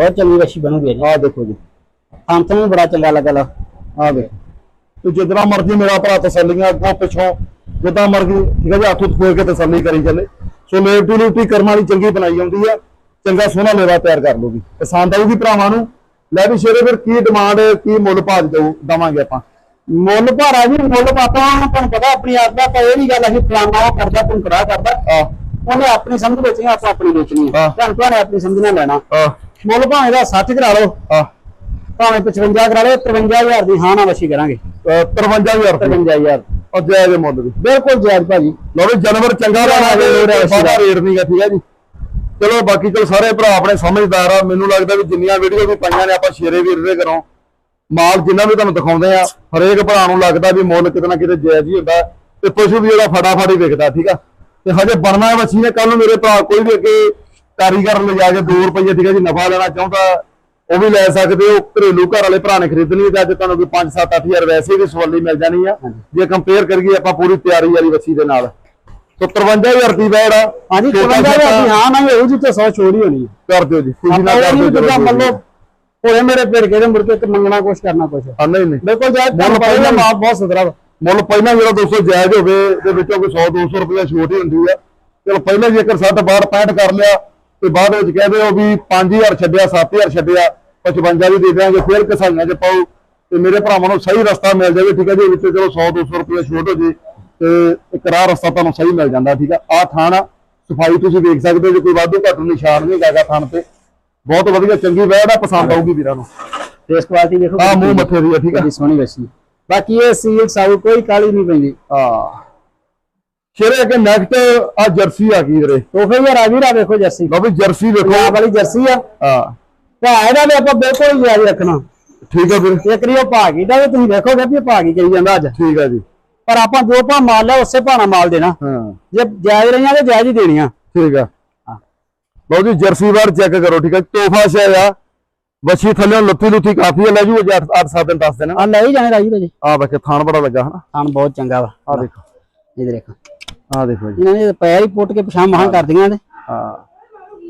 ਬਹੁਤ ਚੰਗੀ ਵਸ਼ੀ ਬਣੂਗੀ ਜੀ ਆਹ ਦੇਖੋ ਜੀ। ਹਮ ਤੋਂ ਬੜਾ ਚੰਗਾ ਲੱਗਾ ਲਾ। ਆਹ ਦੇਖੋ ਤੇ ਜਿੱਦਾਂ ਮਰਜ਼ੀ ਮੇਰਾ ਭਰਾ ਤਸੱਲੀਆਂ ਅੱਗੋਂ ਪਿੱਛੋਂ ਜਿੱਦਾਂ ਮਰਜ਼ੀ ਠੀਕ ਹੈ ਜੀ ਹੱਥ ਉੱਤ ਕੇ ਤਸੱਲੀ ਕਰੀ ਚੱਲੇ। ਸੋ ਲੇਵਟੀ ਲੂਟੀ ਕਰਮਾਂ ਵਾਲੀ ਚੰਗੀ ਬਣਾਈ ਜਾਂਦੀ ਆ। ਚੰਗਾ ਸੋਹਣਾ ਮੇਵਾ ਤਿਆਰ ਕਰ ਲੂਗੀ ਪਸੰਦ ਆਊਗੀ ਭਰਾਵਾਂ ਨੂੰ। ਲੈ ਵੀ ਸ਼ੇਰੇ ਫਿਰ ਕੀ ਡਿਮਾਂਡ ਕੀ ਮੁੱਲ ਭਾਜ ਦਊ ਦਵਾਂਗੇ ਆਪਾਂ। ਮੁੱਲ ਭਾਰਾ ਜੀ ਮੁੱਲ ਪਾਤਾ ਤੁਹਾਨੂੰ ਪਤਾ ਆਪਣੀ ਆਪ ਦਾ ਇਹ ਨਹੀਂ ਗੱਲ ਅਸੀਂ ਫਲਾਣਾ ਕਰਦਾ ਤੂੰ ਕਰਾ ਕਰਦਾ। ਉਹਨੇ ਆਪਣੀ ਸਮਝ ਵੇਚਣੀ ਆਪਾਂ ਆਪਣੀ ਵੇਚਣੀ। ਤੁਹਾਨੂੰ ਭਾਵੇਂ ਆਪਣੀ ਸਮਝ ਨਾਲ ਲੈਣਾ। ਮੁੱਲ ਭਾਵੇਂ ਦਾ 60 ਕਰਾ ਲਓ। ਆ ਭਾਵੇਂ 55 ਕਰਾ ਲਓ 53000 ਦੀ ਹਾਂ ਨਾ ਵਸ਼ੀ ਕਰਾਂਗੇ। 53000 ਰੁਪਏ। 55000 ਉਹ ਜਾਇਜ਼ ਮੁੱਲ ਵੀ। ਬਿਲਕੁਲ ਜਾਇਜ਼ ਭਾਜੀ। ਲੋ ਵੀ ਜਾਨਵਰ ਚੰਗਾ ਹੈ ਦਾ। ਰੇਟ ਨਹੀਂਗਾ ਠੀਕ ਹੈ ਜੀ। ਚਲੋ ਬਾਕੀ ਚਲ ਸਾਰੇ ਭਰਾ ਆਪਣੇ ਸਮਝਦਾਰ ਆ। ਮੈਨੂੰ ਲੱਗਦਾ ਵੀ ਜਿੰਨੀਆਂ ਵੀਡੀਓ ਵੀ ਪਾਈਆਂ ਨੇ ਆਪਾਂ ਸ਼ੇਰੇ ਵੀਰ ਦੇ ਘਰੋਂ। ਮਾਲ ਜਿੰਨਾ ਵੀ ਤੁਹਾਨੂੰ ਦਿਖਾਉਂਦੇ ਆ ਹਰੇਕ ਭਰਾ ਨੂੰ ਲੱਗਦਾ ਵੀ ਮੁੱਲ ਕਿਤੇ ਨਾ ਕਿਤੇ ਜਾਇਜ਼ ਹੀ ਹੁੰਦਾ। ਤੇ ਪਸ਼ੂ ਵੀ ਜਿਹੜਾ ਫਟਾਫਟ ਹੀ ਵਿਕਦਾ ਠੀਕ ਆ। ਤੇ ਹਜੇ ਬਣਨਾ ਹੈ ਵਸੀ ਨੇ ਕੱਲ ਨੂੰ ਮੇਰੇ ਭਰਾ ਕੋਈ ਵੀ ਅੱਗੇ ਕਾਰੀਗਰ ਲਿਜਾ ਕੇ 2 ਰੁਪਏ ਠੀਕ ਹੈ ਜੀ ਨਫਾ ਲੈਣਾ ਚਾਹੁੰਦਾ ਉਹ ਵੀ ਲੈ ਸਕਦੇ ਹੋ। ਘਰੇਲੂ ਘਰ ਵਾਲੇ ਭਰਾ ਨੇ ਖਰੀਦਣੀ ਹੈ ਤੇ ਅੱਜ ਤੁਹਾਨੂੰ ਕੋਈ 5 7 8000 ਵੈਸੇ ਵੀ ਸਵਾਲੀ ਮਿਲ ਜਾਣੀ ਆ। ਜੇ ਕੰਪੇਅਰ ਕਰੀਏ ਆਪਾਂ ਪੂਰੀ ਤਿਆਰੀ ਵਾਲੀ ਵਸੀ ਦੇ ਨਾਲ। ਸੋ 53000 ਦੀ ਬੈੜ ਆ। ਹਾਂਜੀ ਛੋਟਾ 55000 ਦੀ ਹਾਂ ਨਾ ਇਹੋ ਜੀ ਤੇ 100 ਚੋਰੀ ਹੋਣੀ ਕਰ ਦਿਓ ਜੀ ਨਾਲ ਆਪਾਂ ਕਰ ਦਿਓ ਮੰਨ ਲਓ ਹੋਏ ਮੇਰੇ ਭਿੜ ਕੇ ਤੇ ਮੁੜ ਕੇ ਤੇ ਮੰਗਣਾ ਕੁਛ ਕਰਨਾ ਕੁਛ। ਹਾਂ ਨਹੀਂ ਨਹੀਂ। ਬਿਲਕੁਲ ਜਾਇਜ਼ ਮੁੱਲ ਪਹਿਲਾਂ- ਮਾਪ ਬਹੁਤ ਸੁਧਰਾ ਮੁੱਲ ਪਹਿਲਾਂ ਜਿਹੜਾ 200 ਜਾਇਜ਼ ਹੋਵੇ ਦੇ ਵਿੱਚੋਂ ਕੋਈ 100 200 ਰੁਪਏ ਛੋਟ ਹੁੰਦੀ ਆ। ਚਲੋ ਪਹਿਲਾਂ ਜੇਕਰ 60 ਬਾਹਰ 65 ਕਰ ਲਿਆ। ਤੇ ਬਾਅਦ ਵਿੱਚ ਕਹਦੇ ਹੋ ਵੀ 5000 ਛੱਡਿਆ 7000 ਛੱਡਿਆ 55 ਵੀ ਦੇ ਦਿਆਂਗੇ ਫਿਰ ਕਸਾਈਆਂ 'ਚ ਪਾਓ ਤੇ ਮੇਰੇ ਭਰਾਵਾਂ ਨੂੰ ਸਹੀ ਰਸਤਾ ਮਿਲ ਜਾਵੇ ਠੀਕ ਹੈ ਜੀ? ਵਿੱਚ ਚਲੋ 100 200 ਰੁਪਏ ਛੋਟ ਹੋ ਜੇ ਤੇ ਇੱਕ ਰਾਹ ਰਸਤਾ ਤੁਹਾਨੂੰ ਸਹੀ ਮਿਲ ਜਾਂਦਾ ਠੀਕ ਆ ਆ ਥਾਣਾ ਸਫ਼ਾਈ ਤੁਸੀਂ ਵੇਖ ਸਕਦੇ ਹੋ ਜੇ ਕੋਈ ਵਾਧੂ ਘੱਟ ਨਿਸ਼ਾਨ ਨਹੀਂ ਹੈਗਾ ਥਾਣ ਤੇ। ਬਹੁਤ ਵਧੀਆ ਚੰਗੀ ਵੈੜ ਆ ਪਸੰਦ ਆਊਗੀ ਵੀਰਾਂ ਨੂੰ। ਫੇਸ ਕੁਆਲਿਟੀ ਦੇਖੋ ਆ ਮੂੰਹ ਮੱਥੇ ਦੀ ਠੀਕ ਕਿੰਨੀ ਸੋਹਣੀ ਵਸ਼ੀ ਬਾਕੀ ਇਹ ਸੀਲ ਸਾਊ ਕੋਈ ਕਾਲੀ ਨਹੀਂ ਪੈਂਦੀ। ਆ ਸ਼ੇਰੇ ਅੱਗੇ ਨੈਕਸਟ ਆ ਜਰਸੀ ਆ ਗਈ ਵੀਰੇ। ਤੋਹਫੇ ਯਾਰ ਆ ਵੀਰ ਵੇਖੋ ਜਰਸੀ ਲਓ ਵੀ ਜਰਸੀ ਵੇਖੋ। ਪੰਜਾਬ ਵਾਲੀ ਜਰਸੀ ਆ। ਹਾਂ। ਭਾ ਇਹਦਾ ਵੀ ਆਪਾਂ ਬਿਲਕੁਲ ਹੀ ਜਾਇਜ਼ ਰੱਖਣਾ। ਠੀਕ ਆ ਵੀਰੇ। ਇੱਕ ਰੀ ਉਹ ਭਾਗੀ ਦਾ ਵੀ ਤੁਸੀਂ ਵੇਖੋਗੇ ਵੀ ਭਾਗੀ ਕਰੀ ਜਾਂਦਾ ਅੱਜ। ਠੀਕ ਆ ਜੀ। ਪਰ ਆਪਾਂ ਜੋ ਭਾ ਮਾਲ ਲਿਆ ਉਸੇ ਭਾਣਾ ਮਾਲ ਦੇਣਾ। ਹਾਂ। ਜੇ ਜਾਇਜ਼ ਰਹੀਆਂ ਤੇ ਜਾਇਜ਼ ਹੀ ਦੇਣੀਆਂ। ਠੀਕ ਆ। ਹਾਂ। ਲਓ ਜੀ ਜਰਸੀ ਵਾਰ ਚੈੱਕ ਕਰੋ ਠੀਕ ਆ ਤੋਹਫਾ ਸ਼ਾਇ ਆ। ਵਛੀ ਥੱਲੇ ਲੱਤੀ ਲੁੱਤੀ ਕਾਫੀ ਆ ਲੈ ਜੂ 8 8 7 ਦਿਨ 10 ਦਿਨ। ਆ ਲੈ ਹੀ ਜਾਣੇ ਰਾਜੀ ਰਾਜੀ ਆ ਵੇਖੇ ਥਾਣ ਬੜਾ ਲੱਗਾ ਹਨਾ? ਥਾਨ ਬਹੁਤ ਚੰਗਾ ਵਾ। ਆ ਦੇਖੋ ਇਹ ਦੇਖੋ। ਆ ਦੇਖੋ ਜੀ। ਇਹਨਾਂ ਨੇ ਪੈਰ ਹੀ ਪੁੱਟ ਕੇ ਪਛਾਣ ਮਹਾਂ ਕਰਦੀਆਂ ਨੇ। ਹਾਂ।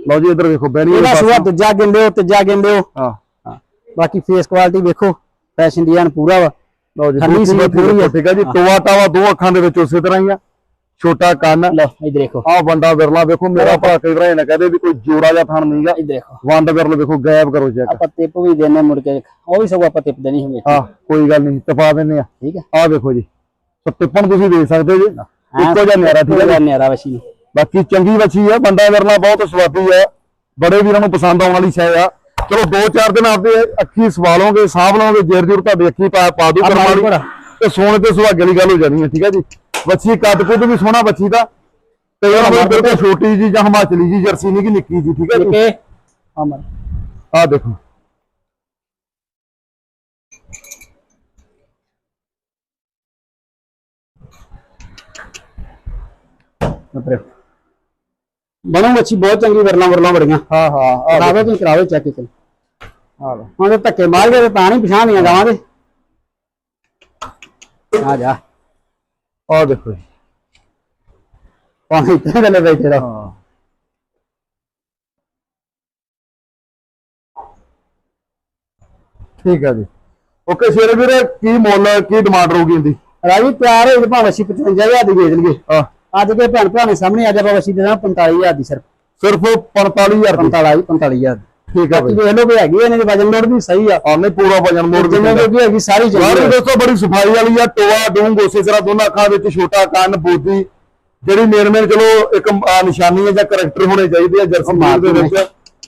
ਲਓ ਜੀ ਇੱਧਰ ਵੇਖੋ ਬੈਣੀ ਇਹਦਾ ਸੁਆ ਦੂਜਾ ਗਿੰਦੇ ਹੋ ਤੀਜਾ ਗਿੰਦੇ ਹੋ। ਹਾਂ। ਹਾਂ ਬਾਕੀ ਫੇਸ ਕੁਆਲਿਟੀ ਵੇਖੋ ਫੈਸ਼ਨ ਡਿਜ਼ਾਈਨ ਪੂਰਾ ਵਾ। ਲਓ ਜੀ ਦੂਜੀ ਸੀ ਪੂਰੀ ਆ। ਦੇਖੋ, ਠੀਕ ਆ ਜੀ ਟੋਆ ਟਾਵਾ ਦੋ ਅੱਖਾਂ ਦੇ ਵਿੱਚ ਉਸੇ ਤਰ੍ਹਾਂ ਹੀ ਆ। ਛੋਟਾ ਕੰਨ। ਲਓ ਇਹ ਦੇਖੋ। ਆ ਵੰਡਾ ਵਿਰਲਾ ਵੇਖੋ ਮੇਰਾ ਭਰਾ ਕਈ ਵਾਰ ਇਹ ਨਾ ਕਹਦੇ ਵੀ ਕੋਈ ਜੋੜਾ ਜਾਂ ਥਣ ਨਹੀਂਗਾ ਇਹ ਦੇਖੋ। ਵੰਡ ਵਿਰਲ ਵੇਖੋ ਗਾਇਬ ਕਰੋ ਚੈੱਕ ਆਪਾਂ ਟਿਪ ਵੀ ਦੇਣੇ ਮੁੜ ਕੇ। ਉਹ ਵੀ ਸਗੋਂ ਆਪਾਂ ਟਿਪ ਦੇਣੀ ਹੁੰਦੀ। ਹਾਂ ਕੋਈ ਗੱਲ ਨਹੀਂ ਟਪਾ ਦਿੰਨੇ ਆ ਠੀਕ ਹੈ ਆ ਵੇਖੋ ਜੀ। ਸੋ ਟਿੱਪਣ ਤੁਸੀਂ ਦੇਖ ਸਕਦੇ ਜੀ। ਇੱਕੋ ਜਿਹਾ ਨਿਆਰਾ ਠੀਕ ਹੈ। ਨਿਆਰਾ ਵਸ਼ੀ ਬਾਕੀ ਚੰਗੀ ਵੱਛੀ ਆ ਬੰਦਾ ਵਿਰਲਾ ਬਹੁਤ ਸਵਾਦੀ ਆ। ਬੜੇ ਵੀਰਾਂ ਨੂੰ ਪਸੰਦ ਆਉਣ ਵਾਲੀ ਸ਼ੈ ਆ। ਚਲੋ ਦੋ ਚਾਰ ਦਿਨ ਆਪਦੇ ਅੱਖੀ ਸਵਾਲੋਗੇ ਸਾਂਭ ਲਓਗੇ ਜੇਰ ਜੁਰ ਤੁਹਾਡੀ ਅੱਖੀ ਪਾ ਪਾ ਦੂ ਕਰਮਾਲੀ। ਤੇ ਸੋਨੇ ਤੇ ਸੁਹਾਗੇ ਵਾਲੀ ਗੱਲ ਹੋ ਜਾਣੀ ਹੈ ਠੀਕ ਹੈ ਜੀ। ਵੱਛੀ ਕੱਦ ਕੁੱਦ ਵੀ ਸੋਹਣਾ ਵੱਛੀ ਦਾ। ਤੇ ਉਹ ਬਿਲਕੁਲ ਛੋਟੀ ਜੀ ਜਾਂ ਹਿਮਾਚਲੀ ਜੀ ਜਰਸੀ ਨਹੀਂ ਕਿ ਨਿੱਕੀ ਜੀ ਠੀਕ ਹੈ ਜੀ। ਆ ਦੇਖੋ। ਬਣੂ ਮੱਛੀ ਬਹੁਤ ਚੰਗੀ ਵਰਲਾਂ ਵਰਲਾਂ ਬੜੀਆਂ। ਹਾਂ ਹਾਂ ਕਰਾਵੇ ਤੁਸੀਂ ਕਰਾਵੇ ਚੈੱਕ ਇੱਕ। ਲਓ। ਹੁਣ ਤੇ ਧੱਕੇ ਮਾਰ ਕੇ ਤੇ ਤਾਂ ਨਹੀਂ ਪਛਾਣੀਆਂ ਗਾਵਾਂ ਦੇ। ਆ ਜਾ। ਆ ਦੇਖੋ ਪਾਣੀ ਇੱਥੇ ਗੱਲੇ ਬੈਠੇ ਰਹੋ। ਹਾਂ। ਠੀਕ ਹੈ ਜੀ। ਓਕੇ ਸ਼ੇਰ ਵੀਰੇ ਕੀ ਮੁੱਲ ਕੀ ਡਿਮਾਂਡ ਰਹੂਗੀ ਇਹਦੀ? ਰਾਜੀ ਪਿਆਰ ਹੋਏ ਤੇ ਭਾਵੇਂ ਅਸੀਂ 55000 ਦੀ ਵੇਚ ਲਈਏ। ਆ ਅੱਜ ਕੇ ਭੈਣ ਭਰਾ ਨੇ ਸਾਹਮਣੇ ਅੱਜ ਆਪਾਂ ਅਸੀਂ ਦੇ ਦਾਂ 45000 ਦੀ ਸਿਰਫ। ਸਿਰਫ 45000 ਦੀ। 45 45000 ਠੀਕ ਹੈ ਬਾਕੀ ਬਈ। ਵੇਖ ਲਓ ਵੀ ਹੈਗੀ ਇਹਨਾਂ ਦੀ ਵਜਨ ਲੋਡ ਵੀ ਸਹੀ ਆ। ਆਨੇ ਪੂਰਾ ਵਜਨ ਮੋੜ ਜਿੰਨੇ ਦਿੰਦਾ ਦੀ ਹੈਗੀ ਸਾਰੀ ਯਾਰ ਚੰਗੀ ਆ। ਦੋਸਤੋ ਬੜੀ ਸਫ਼ਾਈ ਵਾਲੀ ਆ ਟੋਆ ਡੂੰਗ ਉਸੇ ਤਰ੍ਹਾਂ ਦੋਨਾਂ ਅੱਖਾਂ ਵਿੱਚ ਛੋਟਾ ਕੰਨ ਬੋਦੀ। ਜਿਹੜੀ ਮੇਨ ਮੇਨ ਚਲੋ ਇੱਕ ਨਿਸ਼ਾਨੀ ਹੈ ਜਾਂ ਕਰੈਕਟਰ ਹੋਣੇ ਚਾਹੀਦੇ ਆ ਜਰਸੀ ਮਾਰ ਦੇ ਵਿੱਚ।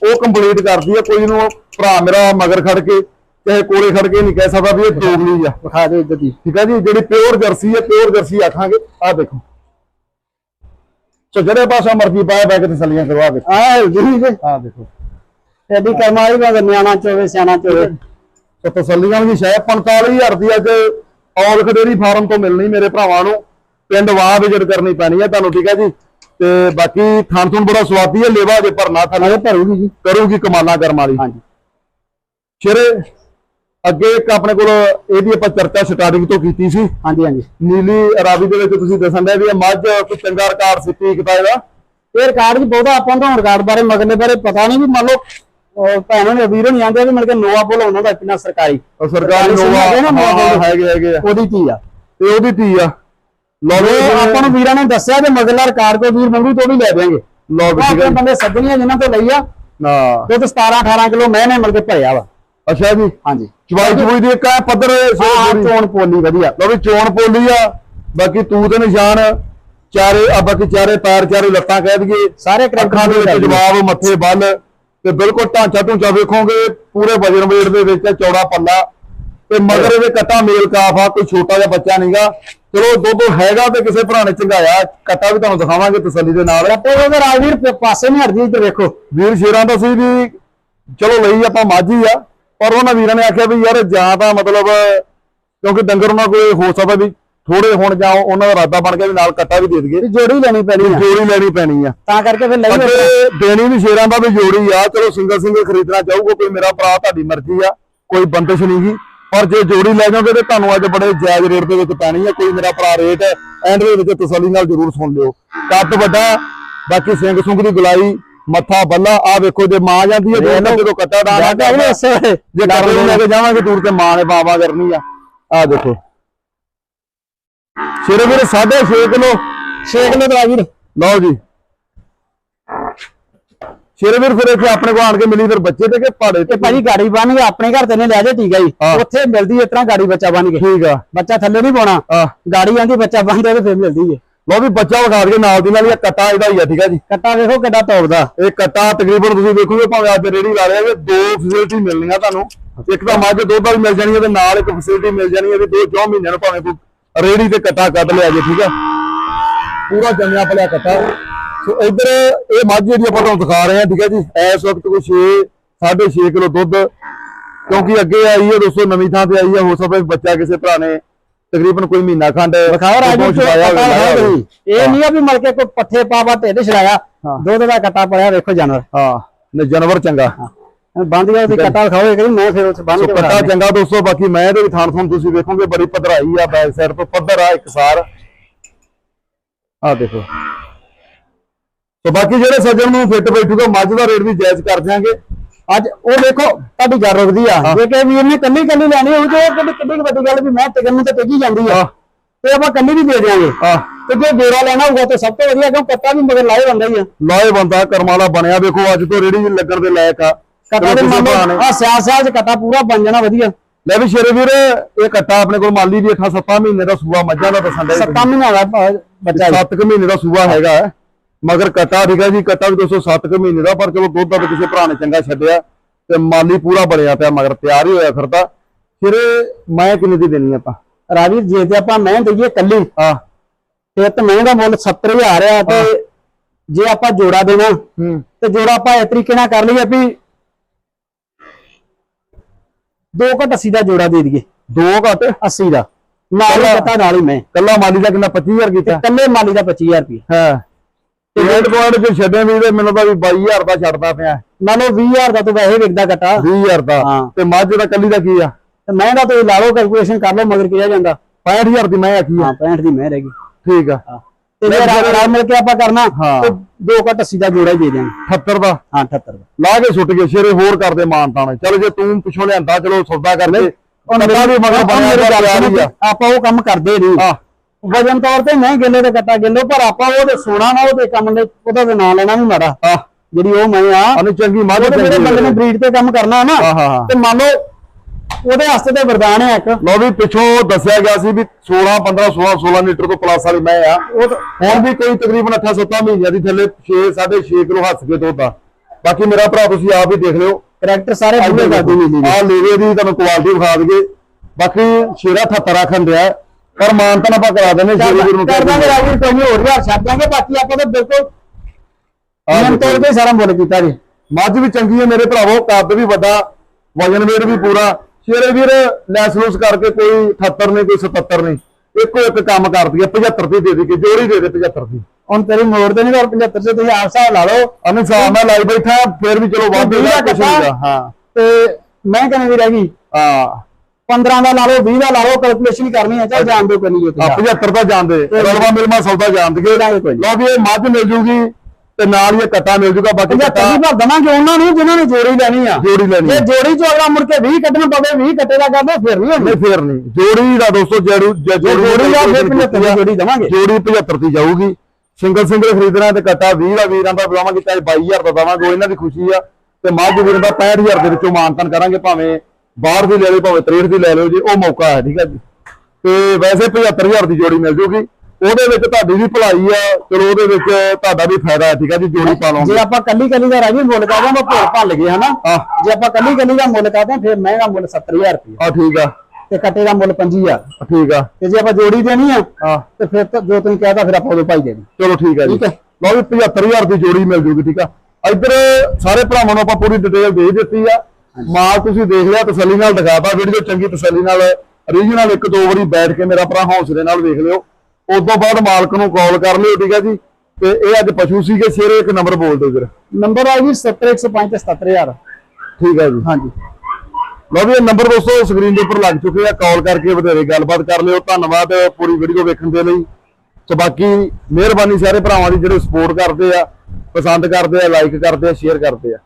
ਉਹ ਕੰਪਲੀਟ ਕਰਦੀ ਹੈ ਕੋਈ ਨੂੰ ਭਰਾ ਮੇਰਾ ਮਗਰ ਖੜ ਕੇ ਚਾਹੇ ਕੋਲੇ ਖੜ ਕੇ ਨਹੀਂ ਕਹਿ ਸਕਦਾ ਵੀ ਇਹ ਦੋਗਲੀ ਆ। ਵਿਖਾ ਦੇ ਇੱਧਰ ਦੀ। ਠੀਕ ਹੈ ਜੀ ਜਿਹੜੀ ਪਿਓਰ ਜਰਸੀ ਹੈ ਪਿਓਰ ਜਰਸੀ ਆਖਾਂਗੇ। ਆਹ ਦੇਖੋ। ਸੋ ਜਿਹੜੇ ਪਾਸਾ ਮਰਜ਼ੀ ਪਾਇਆ ਬੈ ਕੇ ਤਸੱਲੀਆਂ ਕਰਵਾ ਦੇ। ਆਹ ਜੀ। ਆਹ ਦੇਖੋ। ਐਡੀ ਕਰਮਾਈ ਦਾ ਨਿਆਣਾ ਚੋਵੇ ਸਿਆਣਾ ਚੋਵੇ। ਸੋ ਤਸੱਲੀਆਂ ਦੀ ਸ਼ਾਇਦ 45000 ਦੀ ਅੱਜ ਔਲਖ ਡੇਰੀ ਫਾਰਮ ਤੋਂ ਮਿਲਣੀ ਮੇਰੇ ਭਰਾਵਾਂ ਨੂੰ ਪਿੰਡ ਵਾਹ ਵਿਜ਼ਿਟ ਕਰਨੀ ਪੈਣੀ ਹੈ ਤੁਹਾਨੂੰ ਠੀਕ ਹੈ ਜੀ? ਤੇ ਬਾਕੀ ਥਾਨ ਥੁਨ ਬੜਾ ਸਵਾਦੀ ਹੈ ਲੇਵਾ ਜੇ ਭਰਨਾ ਥਾਨੇ ਭਰੂਗੀ ਜੀ। ਕਰੂਗੀ ਕਮਾਲਾਂ ਕਰਮ ਵਾਲੀ। ਹਾਂਜੀ। ਸ਼ੇਰੇ ਅੱਗੇ ਇੱਕ ਆਪਣੇ ਕੋਲ ਇਹਦੀ ਆਪਾਂ ਚਰਚਾ ਸਟਾਰਟਿੰਗ ਤੋਂ ਕੀਤੀ ਸੀ। ਹਾਂਜੀ ਹਾਂਜੀ। ਨੀਲੀ ਅਰਾਬੀ ਦੇ ਵਿੱਚ ਤੁਸੀਂ ਦੱਸਣ ਦੇ ਵੀ ਇਹ ਮੱਝ ਕੋਈ ਚੰਗਾ ਰਿਕਾਰਡ ਸਿੱਟੀ ਕਿਤਾ ਇਹਦਾ? ਇਹ ਰਿਕਾਰਡ ਜੀ ਬਹੁਤਾ ਆਪਾਂ ਨੂੰ ਰਿਕਾਰਡ ਬਾਰੇ ਮਗਰਲੇ ਬਾਰੇ ਪਤਾ ਨਹੀਂ ਵੀ ਮੰਨ ਲਓ ਭੈਣਾਂ ਨੇ ਵੀਰੋ ਨਹੀਂ ਆਂਦੇ ਵੀ ਮਿਲ ਕੇ ਨੋਆ ਬੋਲ ਉਹਨਾਂ ਦਾ ਕਿੰਨਾ ਸਰਕਾਰੀ। ਉਹ ਸਰਕਾਰੀ ਨੋਵਾ ਹੈਗੇ ਨੋਵਾ। ਹੈਗੇ ਉਹਦੀ ਧੀ ਆ। ਤੇ ਉਹਦੀ ਧੀ ਆ। ਵੀ ਉਹ ਆਪਾਂ ਨੂੰ ਵੀਰਾਂ ਨੇ ਦੱਸਿਆ ਕਿ ਮਗਰਲਾ ਰਿਕਾਰਡ ਕੋਈ ਵੀਰ ਮੰਗੂ ਤੋਂ ਵੀ ਲੈ ਦੇਾਂਗੇ ਲਓ ਵੀ ਠੀਕ ਬੰਦੇ ਸੱਜਣੀਆਂ ਜਿਨ੍ਹਾਂ ਤੋਂ ਲਈ ਆ। ਨਾ ਦੁੱਧ 17 18 ਕਿਲੋ ਮੈਂ ਨੇ ਮਿਲ ਕੇ ਭਰਿਆ ਵਾ। ਅੱਛਾ ਜੀ? ਹਾਂਜੀ। ਚਵਾਈ ਚਵਾਈ ਦੀ ਇੱਕ ਪੱਧਰ ਚੋਣ ਪੋਲੀ ਵਧੀਆ। ਲਓ ਵੀ ਚੋਣ ਪੋਲੀ ਆ। ਬਾਕੀ ਤੂੰ ਤੇ ਨਿਸ਼ਾਨ ਚਾਰੇ ਆ ਬਾਕੀ ਚਾਰੇ ਪੈਰ ਚਾਰੇ ਲੱਤਾਂ ਕਹਿ ਦਈਏ। ਸਾਰੇ ਅੱਖਾਂ ਦੇ ਵਿੱਚ ਜਵਾਬ ਮੱਥੇ ਬੰਨ ਤੇ ਬਿਲਕੁਲ ਢਾਂਚਾ ਢੂੰਚਾ ਵੇਖੋਗੇ ਪੂਰੇ ਵਜਨ ਵੇਟ ਦੇ ਵਿੱਚ ਚੌੜਾ ਪੱਲਾ। ਤੇ ਮਗਰ ਇਹਦੇ ਕੱਟਾ ਮੇਲ ਕਾਫ ਆ ਕੋਈ ਛੋਟਾ ਜਿਹਾ ਬੱਚਾ ਨਹੀਂਗਾ ਚਲੋ ਦੁੱਧ ਹੈਗਾ ਤੇ ਕਿਸੇ ਭਰਾ ਨੇ ਚੰਗਾਇਆ। ਕੱਟਾ ਵੀ ਤੁਹਾਨੂੰ ਦਿਖਾਵਾਂਗੇ ਤਸੱਲੀ ਦੇ ਨਾਲ। ਲੱਪੇ ਉਹਦੇ ਰਾਜਵੀਰ ਪਾਸੇ ਨਹੀਂ ਹਟਦੀ ਇੱਧਰ ਵੇਖੋ। ਵੀਰ ਸ਼ੇਰਾਂ ਦਾ ਸੀ ਵੀ ਚਲੋ ਲਈ ਆਪਾਂ ਮਾਝੀ ਆ। ਪਰ ਉਹਨਾਂ ਵੀਰਾਂ ਨੇ ਆਖਿਆ ਵੀ ਯਾਰ ਜਾਂ ਤਾਂ ਮਤਲਬ ਕਿਉਂਕਿ ਡੰਗਰ ਉਹਨਾਂ ਕੋਲੇ ਹੋ ਸਕਦਾ ਵੀ ਥੋੜੇ ਹੁਣ ਜਾਂ ਉਹਨਾਂ ਦਾ ਇਰਾਦਾ ਬਣ ਗਿਆ ਵੀ ਨਾਲ ਕੱਟਾ ਵੀ ਦੇ ਦਈਏ। ਜੋੜੀ ਲੈਣੀ ਪੈਣੀ ਆ। ਜੋੜੀ ਲੈਣੀ ਪੈਣੀ ਆ। ਤਾਂ ਕਰਕੇ ਫਿਰ ਲਈ ਦੇਣੀ ਵੀ ਸ਼ੇਰਾਂ ਦਾ ਵੀ ਜੋੜੀ ਆ ਚਲੋ ਸਿੰਗਲ ਸਿੰਗਲ ਖਰੀਦਣਾ ਚਾਹੂਗਾ ਕੋਈ ਮੇਰਾ ਭਰਾ ਤੁਹਾਡੀ ਮਰਜ਼ੀ ਆ ਕੋਈ ਬੰਦਿਸ਼ ਨਹੀਂਗੀ ਪਰ ਜੇ ਜੋੜੀ ਲੈ ਜਾਓਗੇ ਤੇ ਤੁਹਾਨੂੰ ਅੱਜ ਬੜੇ ਜਾਇਜ਼ ਰੇਟ ਦੇ ਵਿੱਚ ਪੈਣੀ ਆ ਕੋਈ ਮੇਰਾ ਭਰਾ ਰੇਟ ਐਂਡ ਦੇ ਵਿੱਚ ਤਸੱਲੀ ਨਾਲ ਜ਼ਰੂਰ ਸੁਣ ਲਿਓ। ਕੱਦ ਵੱਡਾ ਬਾਕੀ ਸਿੰਘ ਸੁੰਗ ਦੀ ਗੁਲਾਈ ਮੱਥਾ ਬੱਲਾ ਆ ਵੇਖੋ ਜੇ ਮਾਂ ਜਾਂਦੀ ਹੈ ਜੇ ਇਹਨਾਂ ਜਦੋਂ ਕੱਟਾ ਡਾਣਾ ਜਾ ਕੇ ਅਗਲੇ ਹਿੱਸੇ ਜੇ ਕੱਟ ਨੂੰ ਲੈ ਕੇ ਜਾਵਾਂਗੇ ਟੂਰ ਤੇ ਮਾਂ ਨੇ ਬਾਵਾ ਕਰਨੀ ਆ। ਆ ਦੇਖੋ। ਸਿਰੇ ਵੀਰੇ 6.5 ਕਿਲੋ। ਛੇਕ ਲੋ ਰਾਜਵੀਰ ਲਓ ਜੀ। ਸ਼ੇਰੇ ਵੀਰ ਫਿਰ ਇੱਥੇ ਆਪਣੇ ਕੋਲ ਆਣ ਕੇ ਮਿਲੀ ਫਿਰ ਬੱਚੇ ਤੇ ਕਿ ਪਹਾੜੇ ਤੇ ਭਾਜੀ ਗਾੜੀ ਬਣ ਕੇ ਆਪਣੇ ਘਰ ਤੇ ਨੇ ਲੈ ਜਾ ਠੀਕ ਆ ਜੀ। ਉੱਥੇ ਮਿਲਦੀ ਇਸ ਤਰ੍ਹਾਂ ਗਾੜੀ ਬੱਚਾ ਬਣ ਕੇ। ਠੀਕ ਆ। ਬੱਚਾ ਥੱਲੇ ਨਹੀਂ ਪਾਉਣਾ। ਗਾੜੀ ਆਂਦੀ ਬੱਚਾ ਬੰਦੇ ਤੇ ਫਿਰ ਮਿਲਦੀ ਹੈ। ਲਓ ਵੀ ਬੱਚਾ ਵਿਖਾ ਕੇ ਨਾਲ ਦੀ ਨਾਲ ਇਹ ਕੱਟਾ ਇਹਦਾ ਹੀ ਆ ਠੀਕ ਆ ਜੀ। ਕੱਟਾ ਵੇਖੋ ਕਿੱਡਾ ਤੋੜਦਾ ਇਹ ਕੱਟਾ ਤਕਰੀਬਨ ਤੁਸੀਂ ਦੇਖੋਗੇ ਭਾਵੇਂ ਅੱਜ ਰੇੜੀ ਲਾ ਲਿਆ ਜੇ ਦੋ ਫੈਸਿਲਿਟੀ ਮਿਲਣੀਆਂ ਤੁਹਾਨੂੰ। ਇੱਕ ਤਾਂ ਮੱਝ ਦੁੱਧ ਵਾਲੀ ਮਿਲ ਜਾਣੀ ਹੈ ਤੇ ਨਾਲ ਇੱਕ ਫੈਸਿਲਿਟੀ ਮਿਲ ਜਾਣੀ ਹੈ ਵੀ ਦੋ ਚੌ ਮਹੀਨਿਆਂ ਨੂੰ ਭਾਵੇਂ ਕੋਈ ਰੇੜੀ ਤੇ ਕੱਟਾ ਕੱਢ ਲਿਆ ਜੇ ਠੀਕ ਆ। ਪੂਰਾ ਜੰਮਿਆ ਪਲਿਆ ਕੱਟਾ। ਸੋ ਇੱਧਰ ਇਹ ਮੱਝ ਜਿਹੜੀ ਆਪਾਂ ਤੁਹਾਨੂੰ ਦਿਖਾ ਰਹੇ ਹਾਂ ਠੀਕ ਹੈ ਜੀ ਇਸ ਵਕਤ ਕੋਈ 6 6.5 ਕਿਲੋ ਦੁੱਧ ਕਿਉਂਕਿ ਅੱਗੇ ਆਈ ਹੈ ਦੋਸਤੋ ਨਵੀਂ ਥਾਂ ਤੇ ਆਈ ਹੈ ਹੋ ਸਕਦਾ ਬੱਚਾ ਕਿਸੇ ਭਰਾ ਨੇ ਤਕਰੀਬਨ ਕੋਈ ਮਹੀਨਾ ਖੰਡ ਵਿਖਾਓ ਰਾਜੂ। ਇਹ ਨਹੀਂ ਆ ਵੀ ਮਲ ਕੇ ਕੋਈ ਪੱਠੇ ਪਾ ਪਾ ਢਿੱਡ ਛੜਾਇਆ। ਦੁੱਧ ਦਾ ਕੱਟਾ ਪੜਿਆ ਵੇਖੋ ਜਾਨਵਰ। ਹਾਂ ਨੇ ਜਾਨਵਰ ਚੰਗਾ। ਬੰਦ ਗਿਆ ਉਹਦੀ ਕੱਟਾ ਵਿਖਾਓ ਕਿ ਮੈਂ ਫਿਰ ਉੱਥੇ ਬੰਨ ਸੋ ਕੇ ਕੱਟਾ ਚੰਗਾ ਦੋਸਤੋ ਬਾਕੀ ਮੈਂ ਇਹਦੇ ਵੀ ਥਾਣ ਥਾਣ ਤੁਸੀਂ ਵੇਖੋਗੇ ਬੜੀ ਪਧਰਾਈ ਆ ਬੈਕ ਸਾਈਡ ਤੋਂ ਪੱਧਰ ਆ ਇੱਕ ਸਾਰ। ਆ ਦੇਖੋ। ਸੋ ਬਾਕੀ ਜਿਹੜੇ ਸੱਜਣ ਨੂੰ ਫਿੱਟ ਬੈਠੂਗਾ ਮੱਝ ਦਾ ਰੇਟ ਵੀ ਜਾਇਜ਼ ਕਰ ਦਿਆਂਗੇ। ਅੱਜ ਉਹ ਦੇਖੋ ਤੁਹਾਡੀ ਗੱਲ ਰੁਕਦੀ ਆ। ਜੇ ਕਿ ਵੀਰ ਨੇ ਕੱਲੀ ਕੱਲੀ ਲੈਣੀ ਹੋਊ ਤੇ ਉਹ ਕਿੱਡੀ ਕਿੱਡੀ ਕੁ ਵੱਡੀ ਗੱਲ ਵੀ ਮੈਂ ਟਿਕਣ ਨੂੰ ਤੇ ਟਿਕੀ ਜਾਂਦੀ ਆ। ਹਾਂ। ਤੇ ਆਪਾਂ ਕੱਲੀ ਵੀ ਦੇ ਦਿਆਂਗੇ। ਆ ਤੇ ਜੇ ਜੋੜਾ ਲੈਣਾ ਹੋਊਗਾ ਤਾਂ ਸਭ ਤੋਂ ਵਧੀਆ ਕਿਉਂ ਕੱਟਾ ਵੀ ਮਗਰ ਲਾਏ ਬੰਦਾ ਹੀ ਆ। ਲਾਏ ਬੰਦਾ ਕਰਮਾਲਾ ਬਣਿਆ ਵੇਖੋ ਅੱਜ ਤੋਂ ਰੇੜੀ ਲੱਗਣ ਦੇ ਲਾਇਕ ਆ। ਕੱਟਾ ਦੇ ਲਓ ਆ ਸਿਆਲ ਚ ਕੱਟਾ ਪੂਰਾ ਬਣ ਜਾਣਾ ਵਧੀਆ। ਲੈ ਵੀ ਸ਼ੇਰੇ ਵੀਰ ਇਹ ਕੱਟਾ ਆਪਣੇ ਕੋਲ ਮਾਲੀ ਵੀ 8-7 ਮਹੀਨੇ ਦਾ ਸੂਆ ਮੱਝਾਂ ਦਾ ਦੱਸਣ ਦਾ ਸੱਤਾਂ ਮਹੀਨਿਆਂ ਦਾ ਬੱਚਾ ਜੀ 7 ਕੁ ਮਹੀਨੇ ਦਾ ਸੂਆ ਹੈਗਾ। ਹੈ। ਮਗਰ ਕੱਟਾ ਠੀਕ ਹੈ ਜੀ ਕੱਟਾ ਵੀ 207 ਕੁ ਮਹੀਨੇ ਦਾ ਪਰ ਚਲੋ ਦੁੱਧ ਦਾ ਕਿਸੇ ਭਰਾ ਨੇ ਚੰਗਾ ਛੱਡਿਆ ਤੇ ਮਾਲੀ ਪੂਰਾ ਬਣਿਆ ਪਿਆ ਮਗਰ ਤਿਆਰ ਹੀ ਹੋਇਆ ਫਿਰਦਾ ਫਿਰ ਮੈਂ ਕਿੰਨੇ ਦੀ ਦੇਣੀ ਆਪਾਂ? ਰਾਜੀ ਜੇ ਤੇ ਆਪਾਂ ਮੈਂ ਦਈਏ ਕੱਲੀ ਆ ਤੇ ਤੇ ਮੈਂ ਦਾ ਮੁੱਲ 70000 ਆ ਤੇ ਜੇ ਆਪਾਂ ਜੋੜਾ ਦੇਣਾ ਹੂੰ। ਤੇ ਜੋੜਾ ਆਪਾਂ ਇਸ ਤਰੀਕੇ ਨਾਲ ਕਰ ਲਈਏ ਵੀ ਦੋ ਘਟ 80 ਦਾ ਜੋੜਾ ਦੇ ਦਈਏ। ਦੋ ਘੱਟ? 80 ਦਾ। ਨਾਲ ਹੀ ਪਤਾ ਨਾਲ ਹੀ ਮੈਂ। ਕੱਲਾ ਮਾਲੀ ਦਾ ਕਿੰਨਾ? 25000 ਕੀਤਾ। ਕੱਲੇ ਮਾਲੀ ਦਾ 25000 ਰੁਪਏ ਹਾਂ। ਰੇਟ ਪੁਆਇੰਟ ਜੇ ਛੱਡਿਆ ਵੀ ਤੇ ਮੈਨੂੰ ਤਾਂ ਵੀ 22000 ਦਾ ਛੱਡਦਾ ਪਿਆ। ਮੰਨ ਲਓ 20000 ਦਾ ਤੂੰ ਵੈਸੇ ਵਿਕਦਾ ਘਟਾ। 20000 ਦਾ। ਹਾਂ। ਤੇ ਮੱਝ ਦਾ ਕੱਲੀ ਦਾ ਕੀ ਆ? ਤੇ ਮੈਂ ਦਾ ਤੁਸੀਂ ਲਾ ਲਓ ਕੈਲਕੂਲੇਸ਼ਨ ਕਰ ਲਓ ਮਗਰ ਕਿਹਾ ਜਾਂਦਾ। 65000 ਦੀ ਮੈਂ ਆਖੀ ਆ। ਹਾਂ 65 ਦੀ ਮੈਂ ਰਹਿ ਗਈ। ਠੀਕ ਆ। ਤੇ ਜੇ ਰਲ ਰਲ ਮਿਲ ਕੇ ਆਪਾਂ ਕਰਨਾ ਹਾਂ। ਤੇ ਦੋ ਘਟ 80 ਦਾ ਜੋੜਾ ਹੀ ਦੇ ਦਿਆਂਗੇ 78 ਦਾ। ਹਾਂ 78 ਦਾ। ਲਾ ਕੇ ਸੁੱਟ ਕੇ ਸ਼ੇਰੇ ਹੋਰ ਕਰਦੇ ਮਾਨ ਤਾਣੇ। ਚਲ ਜੇ ਤੂੰ ਪਿਛੋਂ ਲਿਆਂਦਾ ਚਲੋ ਸੌਦਾ ਕਰ ਲੈ ਪਤਾ ਵੀ ਮਗਰ ਬਣਿਆ ਮੇਰੀ ਹੀ ਆ। ਕਿ ਆਪਾਂ ਉਹ ਕੰਮ ਕਰਦੇ ਨਹੀਂ ਵਜਨ ਤੌਰ ਤੇ ਨਹੀਂ ਗਿੱਲੇ ਤੇ ਕੱਟਾ ਗਿੱਲੋ ਪਰ ਆਪਾਂ ਉਹਦੇ ਸੋਨਾ ਨਾ ਉਹਦੇ ਕੰਮ ਦੇ ਉਹਦਾ ਤੇ ਨਾਂ ਲੈਣਾ ਨਹੀਂ ਮਾੜਾ। ਆ ਜਿਹੜੀ ਉਹ ਮੈਂ ਆ ਅਨੂ ਚੰਗੀ ਮੱਝ ਉਹ ਤੇ ਮੇਰੇ ਬੰਦੇ ਨੇ ਬਰੀਡ ਤੇ ਕੰਮ ਕਰਨਾ ਹੈ ਨਾ। ਤੇ ਮੰਨ ਲਓ ਉਹਦੇ ਵਾਸਤੇ ਤੇ ਵਰਦਾਨ ਹੈ ਇੱਕ। ਲਓ ਵੀ ਪਿੱਛੋਂ ਦੱਸਿਆ ਗਿਆ ਸੀ ਵੀ 16 15 16 16 ਲੀਟਰ ਤੋਂ ਪਲੱਸ ਵਾਲੀ ਮੈਂ ਆ। ਉਹ ਤਾਂ- ਹੁਣ ਵੀ ਕੋਈ ਤਕਰੀਬਨ 8 7 ਮਹੀਨਿਆਂ ਦੀ ਥੱਲੇ 6 6.5 ਕਿਲੋ ਹੱਸ ਕੇ ਆ ਬਾਕੀ ਮੇਰਾ ਭਰਾ ਤੁਸੀਂ ਆਪ ਹੀ ਦੇਖ ਲਿਓ। ਕਰੈਕਟਰ ਸਾਰੇ ਪੂਰੇ ਕਰ ਦੂਗੀ ਆ ਲੇਵੇ ਦੀ ਤੁਹਾਨੂੰ ਕੁਆਲਿਟੀ ਵਿਖਾ ਦਈਏ। ਬਾਕੀ ਸ਼ੇਰਾ 78 ਆਖਣ ਦਿਆ ਪਰ ਮਾਨਤਨ ਆਪਾਂ ਕਰਾ ਦਿੰਦੇ ਸ਼ੇਰੇ ਵੀਰ ਨੂੰ ਦਿੰਦੇ। ਮੇਰਾ ਵੀਰ ਕੋਈ ਹੋਰ ਹਜ਼ਾਰ ਛੱਡ ਦਾਂਗੇ ਬਾਕੀ ਆਪਾਂ ਤਾਂ ਬਿਲਕੁਲ ਨਿਯਮ ਤੌਰ ਤੇ ਸਾਰਾ ਮੁੱਲ ਕੀਤਾ ਜੀ। ਮੱਝ ਵੀ ਚੰਗੀ ਹੈ ਮੇਰੇ ਭਰਾਵੋ ਕੱਦ ਵੀ ਵੱਡਾ ਵਜਨ ਵੇਟ ਵੀ ਪੂਰਾ। ਸ਼ੇਰੇ ਵੀਰ ਲੈਸ ਲੂਸ ਕਰਕੇ ਕੋਈ 78 ਨਹੀਂ ਕੋਈ 77 ਨਹੀਂ। ਇੱਕੋ ਇੱਕ ਕੰਮ ਕਰਦੀ ਹੈ 75 ਦੀ ਦੇ ਦੇ ਕੇ ਜੋੜੀ ਦੇ ਦੇ 75 ਦੀ। ਹੁਣ ਤੇਰੀ ਮੋੜ ਤੇ ਨਹੀਂ 75 ਸੇ ਤੁਸੀਂ ਆਪ ਹਿਸਾਬ ਲਾ ਲਓ। ਅਨੁਸਾਰ ਮੈਂ ਲਾਈ ਬੈਠਾ ਫਿਰ ਵੀ ਚਲੋ ਵੱਧ ਦਾ ਹਾਂ। ਤੇ ਮੈਂ ਕਹਿੰਦਾ ਵੀ ਰਹਿ ਗਈ ਹਾਂ। 15 ਦਾ ਲਾ ਲਓ 20 ਦਾ ਲਾ ਲਓ ਕੈਲਕੂਲੇਸ਼ਨ ਕਰਨੀ ਹੈ ਚਾਹੇ ਜਾਣ ਦੋ ਕਰਨੀ ਆ ਹੈ 75 ਤਾਂ ਜਾਣਦੇ। ਰਲਵਾ ਮਿਲਮਾ ਸੌਦਾ ਜਾਣਦੇ ਕੋਈ। ਲਓ ਵੀ ਇਹ ਮੱਝ ਮਿਲ ਜੂਗੀ ਤੇ ਨਾਲ ਹੀ ਕੱਟਾ ਮਿਲ ਜੂਗਾ ਬਾਕੀ 75 ਕੱਟਾ ਦੀ ਭਰ ਦਵਾਂਗੇ ਉਹਨਾਂ ਨੂੰ ਜਿਨ੍ਹਾਂ ਨੇ ਜੋੜੀ ਲੈਣੀ ਆ। ਜੋੜੀ ਲੈਣੀ ਜੇ। ਜੋੜੀ ਚੋਂ ਅਗਲਾ ਮੁੜ ਕੇ 20 ਕੱਢਣਾ ਪਵੇ 20 ਕੱਟੇ ਦਾ ਕਰਦੇ ਫਿਰ ਨਹੀਂ ਨਹੀਂ ਫੇਰ ਨਹੀਂ। ਜੋੜੀ ਦਾ ਦੋਸਤੋ ਜੜੂ ਜੋੜੀ ਆ ਫਿਰ 75 ਦੀ ਜੋੜੀ ਦਵਾਂਗੇ? ਜੋੜੀ 75 ਦੀ ਜਾਊਗੀ। ਸਿੰਗਲ ਸਿੰਗਲ ਖਰੀਦਣਾ ਤੇ ਕੱਟਾ 20 ਦਾ ਵੀਰਾਂ ਦਾ ਦਵਾਵਾਂਗੇ ਚਾਹੇ 22000 ਦਾ ਦਵਾਂਗੇ ਇਹਨਾਂ ਦੀ ਖੁਸ਼ੀ ਆ। ਤੇ ਮੱਝ ਵੀਰਾਂ ਦਾ 65000 ਦੇ ਵਿੱਚੋਂ ਮਾਨਤਨ ਕਰਾਂਗੇ ਭਾਵੇਂ ਬਾਹਰ ਦੀ ਲੈ ਲਿਓ ਭਾਵੇਂ 63 ਦੀ ਲੈ ਲਿਓ ਜੀ ਉਹ ਮੌਕਾ ਹੈ ਠੀਕ ਹੈ ਜੀ। ਤੇ ਵੈਸੇ 75000 ਦੀ ਜੋੜੀ ਮਿਲ ਜੂਗੀ। ਉਹਦੇ ਵਿੱਚ ਤੁਹਾਡੀ ਵੀ ਭਲਾਈ ਆ ਚਲੋ ਉਹਦੇ ਵਿੱਚ ਤੁਹਾਡਾ ਵੀ ਫਾਇਦਾ ਹੈ ਠੀਕ ਹੈ ਜੀ ਜੋੜੀ ਪਾ ਜੇ ਲਓਗੇ ਆਪਾਂ ਕੱਲੀ ਕੱਲੀ ਦਾ ਰਾਜੀ ਮੁੱਲ ਕਰਦੇ ਹਾਂ ਭੋਲ ਭੱਲ ਗਏ ਹਨਾ। ਜੇ ਆਪਾਂ ਕੱਲੀ ਕੱਲੀ ਦਾ ਮੁੱਲ ਕਰਦੇ ਹਾਂ ਫਿਰ ਮਹਿੰਗਾ ਮੁੱਲ 70000 ਰੁਪਏ ਆ ਠੀਕ ਆ। ਤੇ ਕੱਟੇ ਦਾ ਮੁੱਲ 25000 ਆ ਠੀਕ ਆ। ਤੇ ਜੇ ਆਪਾਂ ਜੋੜੀ ਦੇਣੀ ਆ ਆ ਤੇ ਫਿਰ ਤਾਂ ਜੋ ਤੁਸੀਂ ਕਹਿਤਾ ਫਿਰ ਆਪਾਂ ਉਹਦੇ ਭਾਈ ਦੇਣੀ। ਚਲੋ ਠੀਕ ਹੈ ਜੀ। ਠੀਕ ਹੈ। ਲਓ ਵੀ 75000 ਦੀ ਜੋੜੀ ਮਿਲ ਜੂਗੀ ਠੀਕ ਆ। ਇੱਧਰ ਸਾਰੇ ਭਰਾਵਾਂ ਨੂੰ ਆਪਾਂ ਪੂਰੀ ਡਿਟੇਲ ਦੇ ਦਿੱਤੀ ਆ। ਮਾਲ ਤੁਸੀਂ ਦੇਖ ਲਿਆ ਤਸੱਲੀ ਨਾਲ ਦਿਖਾਤਾ ਵੀਡੀਓ ਚੰਗੀ ਤਸੱਲੀ ਨਾਲ ਰੀਜਨਲ ਇੱਕ ਦੋ ਵਾਰੀ ਬੈਠ ਕੇ ਮੇਰਾ ਭਰਾ ਹੌਸਲੇ ਨਾਲ ਵੇਖ ਲਿਓ। ਉਸ ਤੋਂ ਬਾਅਦ ਮਾਲਕ ਨੂੰ ਕਾਲ ਕਰ ਲਿਓ ਠੀਕ ਆ ਜੀ? ਤੇ ਇਹ ਅੱਜ ਪਸ਼ੂ ਸੀਗੇ ਸ਼ੇਰੇ ਇੱਕ ਨੰਬਰ ਬੋਲ ਦਿਓ ਵੀਰ। ਨੰਬਰ ਆ ਜੀ 70105 ਤੇ 77000 ਠੀਕ ਆ ਜੀ। ਹਾਂਜੀ। ਲਓ ਵੀ ਇਹ ਨੰਬਰ ਦੋਸਤੋ ਸਕਰੀਨ ਦੇ ਉੱਪਰ ਲੱਗ ਚੁੱਕੇ ਆ ਕਾਲ ਕਰਕੇ ਵਧੇਰੇ ਗੱਲਬਾਤ ਕਰ ਲਿਓ। ਧੰਨਵਾਦ ਪੂਰੀ ਵੀਡੀਓ ਵੇਖਣ ਦੇ ਲਈ। ਤੇ ਬਾਕੀ ਮਿਹਰਬਾਨੀ ਸਾਰੇ ਭਰਾਵਾਂ ਦੀ ਜਿਹੜੇ ਸਪੋਰਟ ਕਰਦੇ ਆ ਪਸੰਦ ਕਰਦੇ ਆ ਲਾਈਕ ਕਰਦੇ ਆ ਸ਼ੇਅਰ ਕਰਦੇ ਆ।